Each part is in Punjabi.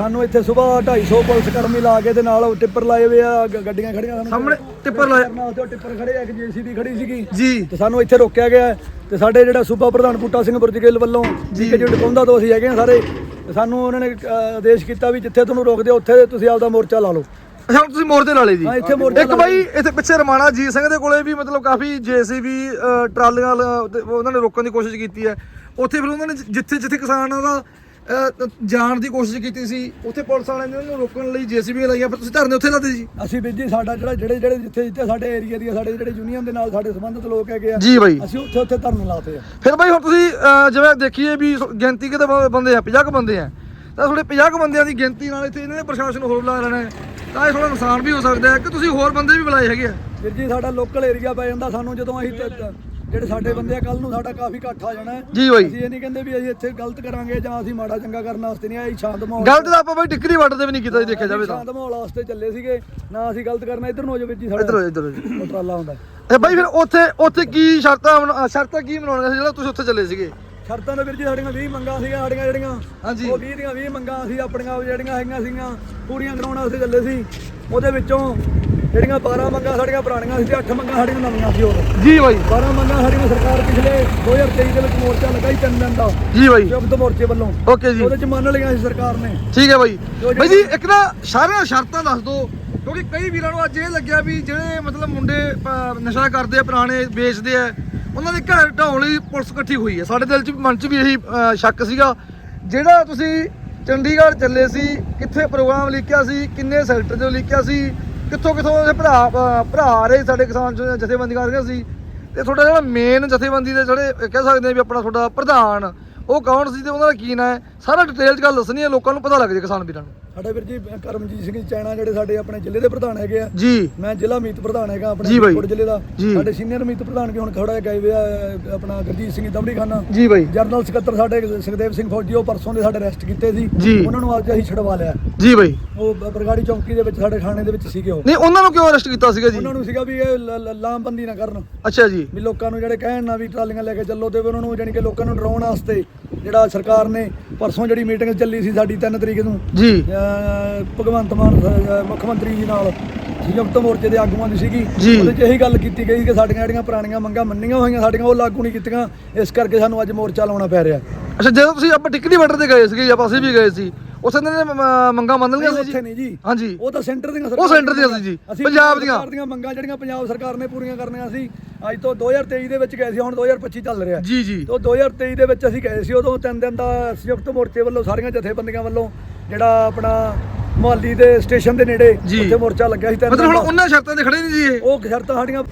ਸਾਨੂੰ ਇੱਥੇ ਸਵੇਰ 250 ਪੁਲਿਸ ਕਰਮੀ ਲਾ ਕੇ ਤੇ ਨਾਲ ਉਹ ਟਿੱਪਰ ਲਾਏ ਹੋਏ ਆ ਗ- ਗੱਡੀਆਂ ਖੜੀਆਂ ਸਾਨੂੰ ਸਾਹਮਣੇ ਟਿੱਪਰ ਲਾਇਆ। ਕਰਨਾ ਉੱਥੇ ਉਹ ਟਿੱਪਰ ਖੜੇ ਆ ਇੱਕ ਜੀਸੀਬੀ ਖੜੀ ਸੀਗੀ। ਜੀ। ਤੇ ਸਾਨੂੰ ਇੱਥੇ ਰੋਕਿਆ ਗਿਆ ਹੈ। ਤੇ ਸਾਡੇ ਜਿਹੜਾ ਸੂਬਾ ਪ੍ਰਧਾਨ ਬੂਟਾ ਸਿੰਘ ਬੁਰਜਗਿੱਲ ਵੱਲੋਂ ਜੀ। ਕਿ ਟਿਕਾਉਂਦਾ ਤੋਂ ਅਸੀਂ ਹੈਗੇ ਆ ਸਾਰੇ। ਤੇ ਸਾਨੂੰ ਉਹਨਾਂ ਨੇ ਆਦੇਸ਼ ਕੀਤਾ ਵੀ ਜਿੱਥੇ ਤੁਹਾਨੂੰ ਰੋਕਦੇ ਆ, ਉੱਥੇ ਤੁਸੀਂ ਆਪਦਾ ਮੋਰਚਾ ਲਾ ਲਓ। ਅੱਛਾ ਹੁਣ ਤੁਸੀਂ ਮੋਰਚੇ ਲਾ ਲਏ ਜੀ। ਹਾਂ ਇੱਥੇ ਮੋਰਚਾ ਇੱਕ ਬਾਈ ਇੱਥੇ ਪਿੱਛੇ ਰਮਾਣਾ ਜੀ ਸਿੰਘ ਦੇ ਕੋਲੇ ਵੀ ਮਤਲਬ ਕਾਫੀ ਜੀਸੀਬੀ ਟਰਾਲੀਆਂ ਲ- ਤੇ ਉਹਨਾਂ ਨੇ ਰੋਕਣ ਦੀ ਕੋਸ਼ਿਸ਼ ਕੀਤੀ ਹੈ। ਉੱਥੇ ਫਿਰ ਉਹਨਾਂ ਨੇ ਜਿੱਥੇ ਜਿੱਥੇ ਕਿਸਾਨਾਂ ਦਾ ਜਾਣ ਦੀ ਕੋਸ਼ਿਸ਼ ਕੀਤੀ ਸੀ। ਉੱਥੇ ਪੁਲਿਸ ਵਾਲਿਆਂ ਨੇ ਉਹਨੂੰ ਰੋਕਣ ਲਈ ਜੀਸੀਬੀ ਲਾਈਆਂ ਫਿਰ ਤੁਸੀਂ ਧਰਨੇ ਉੱਥੇ ਲਾਦੇ ਜੀ? ਅਸੀਂ ਵੀ ਜੀ ਸਾਡਾ ਜਿਹੜਾ ਜਿਹੜੇ ਜਿਹੜੇ ਜਿੱਥੇ ਜਿੱਥੇ ਸਾਡੇ ਏਰੀਆ ਦੀ ਸਾਡੇ ਜਿਹੜੇ ਯੂਨੀਅਨ ਦੇ ਨਾਲ ਸਾਡੇ ਸੰਬੰਧਿਤ ਲੋਕ ਹੈਗੇ ਆ ਜੀ ਬਾਈ। ਅਸੀਂ ਉੱਥੇ ਉੱਥੇ ਧਰਨੇ ਲਾਤੇ ਆ। ਫਿਰ ਬਾਈ ਹੁਣ ਤੁਸੀਂ ਜਿਵੇਂ ਦੇਖੀਏ ਵੀ ਗਿਣਤੀ ਕਿਤੇ ਬੰਦੇ ਆ 50 ਕੁ ਬੰਦੇ ਆ ਤਾਂ ਤੁਹਾਡੇ 50 ਕੁ ਬੰਦਿਆਂ ਦੀ ਗਿਣਤੀ ਨਾਲ ਇੱਥੇ ਇਹਨਾਂ ਨੇ ਪ੍ਰਸ਼ਾਸਨ ਹੋਰ ਬੁਲਾ ਲੈਣਾ ਤਾਂ ਇਹ ਥੋੜਾ ਨੁਕਸਾਨ ਵੀ ਹੋ ਸਕਦਾ ਹੈ ਕਿ ਤੁਸੀਂ ਹੋਰ ਬੰਦੇ ਵੀ ਬੁਲਾਏ ਹੈਗੇ ਆ? ਵੀਰ ਜੀ ਸਾਡਾ ਲੋਕਲ ਏਰੀਆ ਪੈ ਜਾਂਦਾ ਸਾਨੂੰ ਜਦੋਂ ਅਸੀਂ ਜਿਹੜੇ ਸਾਡੇ ਬੰਦੇ ਆ ਕੱਲ ਨੂੰ ਸਾਡਾ ਕਾਫੀ ਇਕੱਠ ਆ ਜਾਣਾ ਹੈ। ਜੀ ਬਾਈ। ਅਸੀਂ ਇਹ ਨਹੀਂ ਕਹਿੰਦੇ ਵੀ ਅਸੀਂ ਇੱਥੇ ਗਲਤ ਕਰਾਂਗੇ ਜਾਂ ਅਸੀਂ ਮਾੜਾ ਚੰਗਾ ਕਰਨ ਵਾਸਤੇ ਨਹੀਂ ਆਏ ਸ਼ਾਂਤ ਮਾਹੌਲ ਗਲਤ ਤਾਂ ਆਪਾਂ ਬਾਈ ਟਿੱਕਰੀ ਵੱਟ ਦੇ ਵੀ ਨਹੀਂ ਕੀਤਾ ਜੀ ਦੇਖਿਆ ਜਾਵੇ ਤਾਂ। ਸ਼ਾਂਤ ਮਾਹੌਲ ਵਾਸਤੇ ਚੱਲੇ ਸੀਗੇ ਨਾ ਅਸੀਂ ਗਲਤ ਕਰਨਾ ਇਧਰ ਨੂੰ ਹੋ ਜਾਵੇ ਜੀ ਇੱਧਰ ਸਾਡਾ ਇੱਧਰ ਹੋ ਜੀ ਉਹ ਟਰਾਲਾ ਹੁੰਦਾ। ਇਹ ਬਾਈ ਫਿਰ ਉੱਥੇ ਉੱਥੇ ਕੀ ਸ਼ਰਤਾਂ ਬਣਾ- ਸ਼ਰਤਾਂ ਕੀ ਬਣਾਉਣੀਆਂ ਸੀ ਜਿਹੜਾ ਤੁਸੀਂ ਉੱਥੇ ਚੱਲੇ ਸੀਗੇ? ਸ਼ਰਤਾਂ ਦੇ ਵੀਰ ਜੀ ਸਾਡੀਆਂ 20 ਮੰਗਾਂ ਸੀਗੀਆਂ ਸਾਡੀਆਂ ਜਿਹੜੀਆਂ। ਹਾਂਜੀ। ਉਹ 20 ਦੀਆਂ 20 ਮੰਗਾਂ ਸੀ ਆਪਣੀਆਂ ਜਿਹੜੀਆਂ ਹੈਗੀਆਂ ਸੀਗੀਆਂ ਪੂਰੀਆਂ ਕਰਾਉਣ ਵਾਸਤੇ ਚੱਲੇ ਸੀ। ਉਹਦੇ ਵਿੱਚੋਂ ਜਿਹੜੀਆਂ 12 ਮੰਗਾਂ ਸਾਡੀਆਂ ਪੁਰਾਣੀਆਂ ਸੀ ਤੇ 8 ਮੰਗਾਂ ਸਾਡੀਆਂ ਨਵੀਆਂ ਸੀ ਹੋਰ ਜੀ ਬਾਈ। 12 ਮੰਗਾਂ ਸਾਡੀਆਂ ਸਰਕਾਰ ਪਿਛਲੇ 2023 ਦੇ ਵਿੱਚ ਮੋਰਚਾ ਲਗਾਈ ਤਿੰਨ ਦਿਨ ਦਾ। ਜੀ ਬਾਈ। ਸੰਯੁਕਤ ਮੋਰਚੇ ਵੱਲੋਂ। ਓਕੇ ਜੀ। ਉਹਦੇ ਚ ਮੰਨ ਲਈਆਂ ਸੀ ਸਰਕਾਰ ਨੇ। ਠੀਕ ਹੈ ਬਾਈ। ਬਾਈ ਜੀ ਇੱਕ ਨਾ ਸਾਰੀਆਂ ਸ਼ਰਤਾਂ ਦੱਸ ਦਿਓ ਕਿਉਂਕਿ ਕਈ ਵੀਰਾਂ ਨੂੰ ਅੱਜ ਇਹ ਲੱਗਿਆ ਵੀ ਜਿਹੜੇ ਮਤਲਬ ਮੁੰਡੇ ਨਸ਼ਾ ਕਰਦੇ ਆ ਪੁਰਾਣੇ ਵੇਚਦੇ ਆ ਉਹਨਾਂ ਦੇ ਘਰ ਢਾਉਣ ਲਈ ਪੁਲਿਸ ਇਕੱਠੀ ਹੋਈ ਹੈ। ਸਾਡੇ ਦਿਲ 'ਚ ਮਨ 'ਚ ਵੀ ਇਹੀ ਸ਼ੱਕ ਸੀਗਾ। ਜਿਹੜਾ ਤੁਸੀਂ ਚੰਡੀਗੜ੍ਹ ਚੱਲੇ ਸੀ ਕਿੱਥੇ ਪ੍ਰੋਗਰਾਮ ਲਿਖਿਆ ਸੀ ਕਿੰਨੇ ਸੈਕਟਰ ਤੋਂ ਲਿਖਿਆ ਸੀ ਕਿੱਥੋਂ ਕਿੱਥੋਂ ਦੇ ਭਰਾ ਅਹ, ਭਰਾ ਆ ਰਹੇ ਸਾਡੇ ਕਿਸਾਨ ਚ- ਜਥੇਬੰਦੀਆਂ ਆ ਰਹੀਆਂ ਸੀ। ਤੇ ਤੁਹਾਡਾ ਜਿਹੜਾ ਮੇਨ ਜਥੇਬੰਦੀ ਦੇ ਜਿਹੜੇ ਅਹ, ਕਹਿ ਸਕਦੇ ਆ ਵੀ ਆਪਣਾ ਤੁਹਾਡਾ ਪ੍ਰਧਾਨ ਉਹ ਕੌਣ ਸੀ ਤੇ ਉਹਨਾਂ ਦਾ ਕੀ ਨਾਂ ਹੈ? ਸਾਰਾ ਡਿਟੇਲ 'ਚ ਗੱਲ ਦੱਸਣੀ ਹੈ ਲੋਕਾਂ ਨੂੰ ਪਤਾ ਲੱਗ ਜੇ ਕਿਸਾਨ ਵੀਰਾਂ ਨੂੰ। ਸਾਡੇ ਵੀਰ ਜੀ ਕਰਮਜੀਤ ਸਿੰਘ ਚੈਣਾ ਜਿਹੜੇ ਸਾਡੇ ਆਪਣੇ ਜ਼ਿਲ੍ਹੇ ਦੇ ਪ੍ਰਧਾਨ ਹੈਗੇ ਆ। ਜੀ। ਮੈਂ ਜ਼ਿਲ੍ਹਾ ਮੀਤ ਪ੍ਰਧਾਨ ਹੈਗਾ ਆਪਣੇ। ਫਰੀਦਕੋਟ ਜ਼ਿਲ੍ਹੇ ਦਾ। ਸਾਡੇ ਸੀਨੀਅਰ ਮੀਤ ਪ੍ਰਧਾਨ ਕੇ ਹੁਣ ਖੜਾ ਗਏ ਹੋਏ ਆ ਆਪਣਾ ਗੁਰਜੀਤ ਸਿੰਘ ਦਮੜੀ ਖਾਨਾ। ਜੀ ਬਾਈ। ਜਰਨਲ ਸਕੱਤਰ ਸਾਡੇ ਸੁਖਦੇਵ ਸਿੰਘ ਫੌਜੀ ਉਹ ਪਰਸੋਂ ਦੇ ਸਾਡੇ ਅਰੈਸਟ ਕੀਤੇ ਸੀ। ਉਹਨਾਂ ਨੂੰ ਅੱਜ ਅਸੀਂ ਛਡਵਾ ਲਿਆ। ਜੀ ਬਾਈ। ਉਹ ਬਰਗਾੜੀ ਚੌਂਕੀ ਦੇ ਵਿੱਚ ਸਾਡੇ ਥਾਣੇ ਦੇ ਵਿੱਚ ਸੀਗੇ ਉਹ। ਨਹੀਂ ਉਹਨਾਂ ਨੂੰ ਕਿਉਂ ਅਰੈਸਟ ਕੀਤਾ ਸੀਗਾ ਜੀ? ਉਹਨਾਂ ਨੂੰ ਸੀਗਾ ਵੀ ਇਹ ਲਾਮਬੰਦੀ ਨਾ ਕਰਨ। ਅੱਛਾ ਜੀ। ਵੀ ਲੋਕਾਂ ਨੂੰ ਜਿਹੜੇ ਕਹਿਣ ਨਾ ਵੀ ਟਰਾਲੀਆਂ ਲੈ ਕੇ ਚੱਲੋ ਤੇ ਉਹਨਾਂ ਨੂੰ ਜਾਣੀ ਕਿ ਲੋਕਾਂ ਨੂੰ ਡਰਾਉਣ ਵਾਸਤੇ ਜਿਹੜਾ ਸਰਕਾਰ ਨੇ ਪਰਸੋਂ ਜਿਹੜੀ ਮੀਟਿੰਗ ਚੱਲੀ ਸੀ ਸਾਡੀ 3 ਤਰੀਕ ਨੂੰ ਜੀ। ਭਗਵੰਤ ਮਾਨ ਮੁੱਖ ਮੰਤਰੀ ਜੀ ਨਾਲ ਸੰਯੁਕਤ ਮੋਰਚੇ ਦੇ ਆਗੂਆਂ ਦੀ ਸੀਗੀ। ਉਹਦੇ 'ਚ ਇਹੀ ਗੱਲ ਕੀਤੀ ਗਈ ਕਿ ਸਾਡੀਆਂ ਜਿਹੜੀਆਂ ਪੁਰਾਣੀਆਂ ਮੰਗਾਂ ਮੰਨੀਆਂ ਹੋਈਆਂ ਸਾਡੀਆਂ ਉਹ ਲਾਗੂ ਨਹੀਂ ਕੀਤੀਆਂ। ਇਸ ਕਰਕੇ ਸਾਨੂੰ ਅੱਜ ਮੋਰਚਾ ਲਾਉਣਾ ਪੈ ਰਿਹਾ। ਅੱਛਾ ਜਦੋਂ ਤੁਸੀਂ ਆਪਾਂ ਟਿਕਟੀ ਬਾਰਡਰ ਤੇ ਗਏ ਸੀਗੇ ਆਪਾਂ ਅਸੀਂ ਵੀ ਗਏ ਸੀ ਉਸ ਨੇ ਮੰਗਾ ਮੰਨ ਲਈਆਂ ਸੀ ਉੱਥੇ ਨਹੀਂ ਜੀ। ਹਾਂਜੀ। ਉਹ ਤਾਂ ਸੈਂਟਰ ਦੀਆਂ ਉਹ ਸੈਂਟਰ ਦੀਆਂ ਸੀ ਜੀ, ਪੰਜਾਬ ਦੀਆਂ। ਸਰਕਾਰ ਦੀਆਂ। ਮੰਗਾਂ ਜਿਹੜੀਆਂ ਪੰਜਾਬ ਸਰਕਾਰ ਨੇ ਪੂਰੀਆਂ ਕਰਨੀਆਂ ਸੀ ਅੱਜ ਤੋਂ 2023 ਦੇ ਵਿੱਚ ਗਏ ਸੀ ਹੁਣ 2025 ਚੱਲ ਰਿਹਾ। ਜੀ ਜੀ। ਤੋਂ 2023 ਦੇ ਵਿੱਚ ਅਸੀਂ ਗਏ ਸੀ ਉਦੋਂ ਤਿੰਨ ਦਿਨ ਦਾ ਸੰਯੁਕਤ ਮੋਰਚੇ ਵੱਲੋਂ ਸਾਰੀਆਂ ਜਥੇਬੰਦੀਆਂ ਵੱਲੋਂ ਜਿਹੜਾ ਆਪਣਾ ਮੁਹੱਲੀ ਦੇ ਸਟੇਸ਼ਨ ਦੇ ਨੇੜੇ ਜੀ। ਉੱਥੇ ਮੋਰਚਾ ਲੱਗਿਆ ਸੀ ਤਿੰਨ ਮਤਲਬ ਹੁਣ। ਉਹਨਾਂ ਸ਼ਰਤਾਂ ਤੇ ਖੜੇ ਨਹੀਂ ਜੀ ਇਹ? ਉਹ ਸ਼ਰਤਾਂ ਸਾਡੀਆਂ